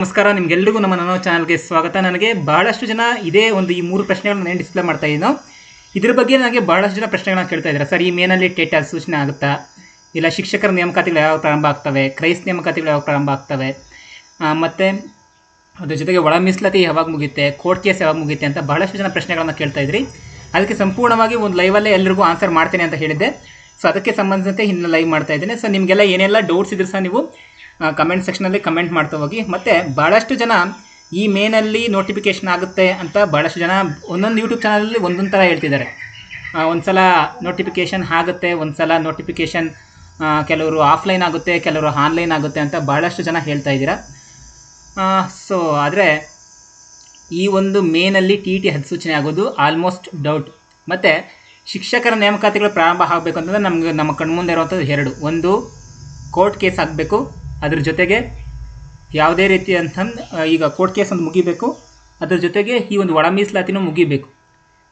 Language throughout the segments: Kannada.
ನಮಸ್ಕಾರ, ನಿಮ್ಗೆಲ್ರಿಗೂ ನಮ್ಮ ನನ್ನ ಚಾನಲ್ಗೆ ಸ್ವಾಗತ. ನನಗೆ ಬಹಳಷ್ಟು ಜನ ಇದೇ ಒಂದು ಈ ಮೂರು ಪ್ರಶ್ನೆಗಳನ್ನ ನಾನು ಡಿಸ್ಪ್ಲೇ ಮಾಡ್ತಾ ಇದ್ದೀನೋ ಇದ್ರ ಬಗ್ಗೆ ನನಗೆ ಬಹಳಷ್ಟು ಜನ ಪ್ರಶ್ನೆಗಳನ್ನ ಕೇಳ್ತಾ ಇದ್ದಾರೆ. ಸರ್, ಈ ಮೇನಲ್ಲಿ ಟೇಟ್ ಸೂಚನೆ ಆಗುತ್ತಾ? ಇಲ್ಲ, ಶಿಕ್ಷಕರ ನೇಮಕಾತಿಗಳು ಯಾವಾಗ ಪ್ರಾರಂಭ ಆಗ್ತವೆ? ಕ್ರೈಸ್ತ ನೇಮಕಾತಿಗಳು ಯಾವಾಗ ಪ್ರಾರಂಭ ಆಗ್ತವೆ? ಮತ್ತು ಮತ್ತೆ ಅದ್ರ ಜೊತೆಗೆ ಒಳ ಮೀಸಲಾತಿ ಯಾವಾಗ ಮುಗಿಯುತ್ತೆ? ಕೋರ್ಟ್ ಕೇಸ್ ಯಾವಾಗ ಮುಗಿಯುತ್ತೆ ಅಂತ ಬಹಳಷ್ಟು ಜನ ಪ್ರಶ್ನೆಗಳನ್ನ ಕೇಳ್ತಾ ಇದ್ರಿ. ಅದಕ್ಕೆ ಸಂಪೂರ್ಣವಾಗಿ ಒಂದು ಲೈವಲ್ಲೇ ಎಲ್ಲರಿಗೂ ಆನ್ಸರ್ ಮಾಡ್ತೇನೆ ಅಂತ ಹೇಳಿದ್ದೆ. ಸೊ ಅದಕ್ಕೆ ಸಂಬಂಧಿಸಿದಂತೆ ಇನ್ನು ಲೈವ್ ಮಾಡ್ತಾ ಇದ್ದೇನೆ. ಸೊ ನಿಮಗೆಲ್ಲ ಏನೆಲ್ಲ ಡೌಟ್ಸ್ ಇದ್ರೆ ಸಹ ನೀವು ಕಮೆಂಟ್ ಸೆಕ್ಷನಲ್ಲಿ ಕಮೆಂಟ್ ಮಾಡ್ತಾ ಹೋಗಿ. ಮತ್ತು ಭಾಳಷ್ಟು ಜನ ಈ ಮೇನಲ್ಲಿ ನೋಟಿಫಿಕೇಶನ್ ಆಗುತ್ತೆ ಅಂತ ಭಾಳಷ್ಟು ಜನ ಒಂದೊಂದು ಯೂಟ್ಯೂಬ್ ಚಾನಲಲ್ಲಿ ಒಂದೊಂದು ಥರ ಹೇಳ್ತಿದ್ದಾರೆ. ಒಂದು ಸಲ ನೋಟಿಫಿಕೇಷನ್ ಆಗುತ್ತೆ ಒಂದು ಸಲ ನೋಟಿಫಿಕೇಷನ್ ಕೆಲವರು ಆಫ್ಲೈನ್ ಆಗುತ್ತೆ, ಕೆಲವರು ಆನ್ಲೈನ್ ಆಗುತ್ತೆ ಅಂತ ಭಾಳಷ್ಟು ಜನ ಹೇಳ್ತಾ ಇದ್ದೀರಾ. ಸೊ ಆದರೆ ಈ ಒಂದು ಮೇನಲ್ಲಿ ಟಿ ಟಿ ಅಧಿಸೂಚನೆ ಆಗೋದು ಆಲ್ಮೋಸ್ಟ್ ಡೌಟ್ ಮತ್ತು ಶಿಕ್ಷಕರ ನೇಮಕಾತಿಗಳು ಪ್ರಾರಂಭ ಆಗಬೇಕು ಅಂತಂದರೆ ನಮಗೆ ನಮ್ಮ ಕಣ್ಮುಂದೆ ಇರುವಂಥದ್ದು ಎರಡು. ಒಂದು ಕೋರ್ಟ್ ಕೇಸ್ ಆಗಬೇಕು. ಅದ್ರ ಜೊತೆಗೆ ಯಾವುದೇ ರೀತಿ ಅಂತ ಈಗ ಕೋರ್ಟ್ ಕೇಸ್ ಒಂದು ಮುಗಿಬೇಕು. ಅದ್ರ ಜೊತೆಗೆ ಈ ಒಂದು ಒಳ ಮೀಸಲಾತಿನೂ ಮುಗಿಬೇಕು.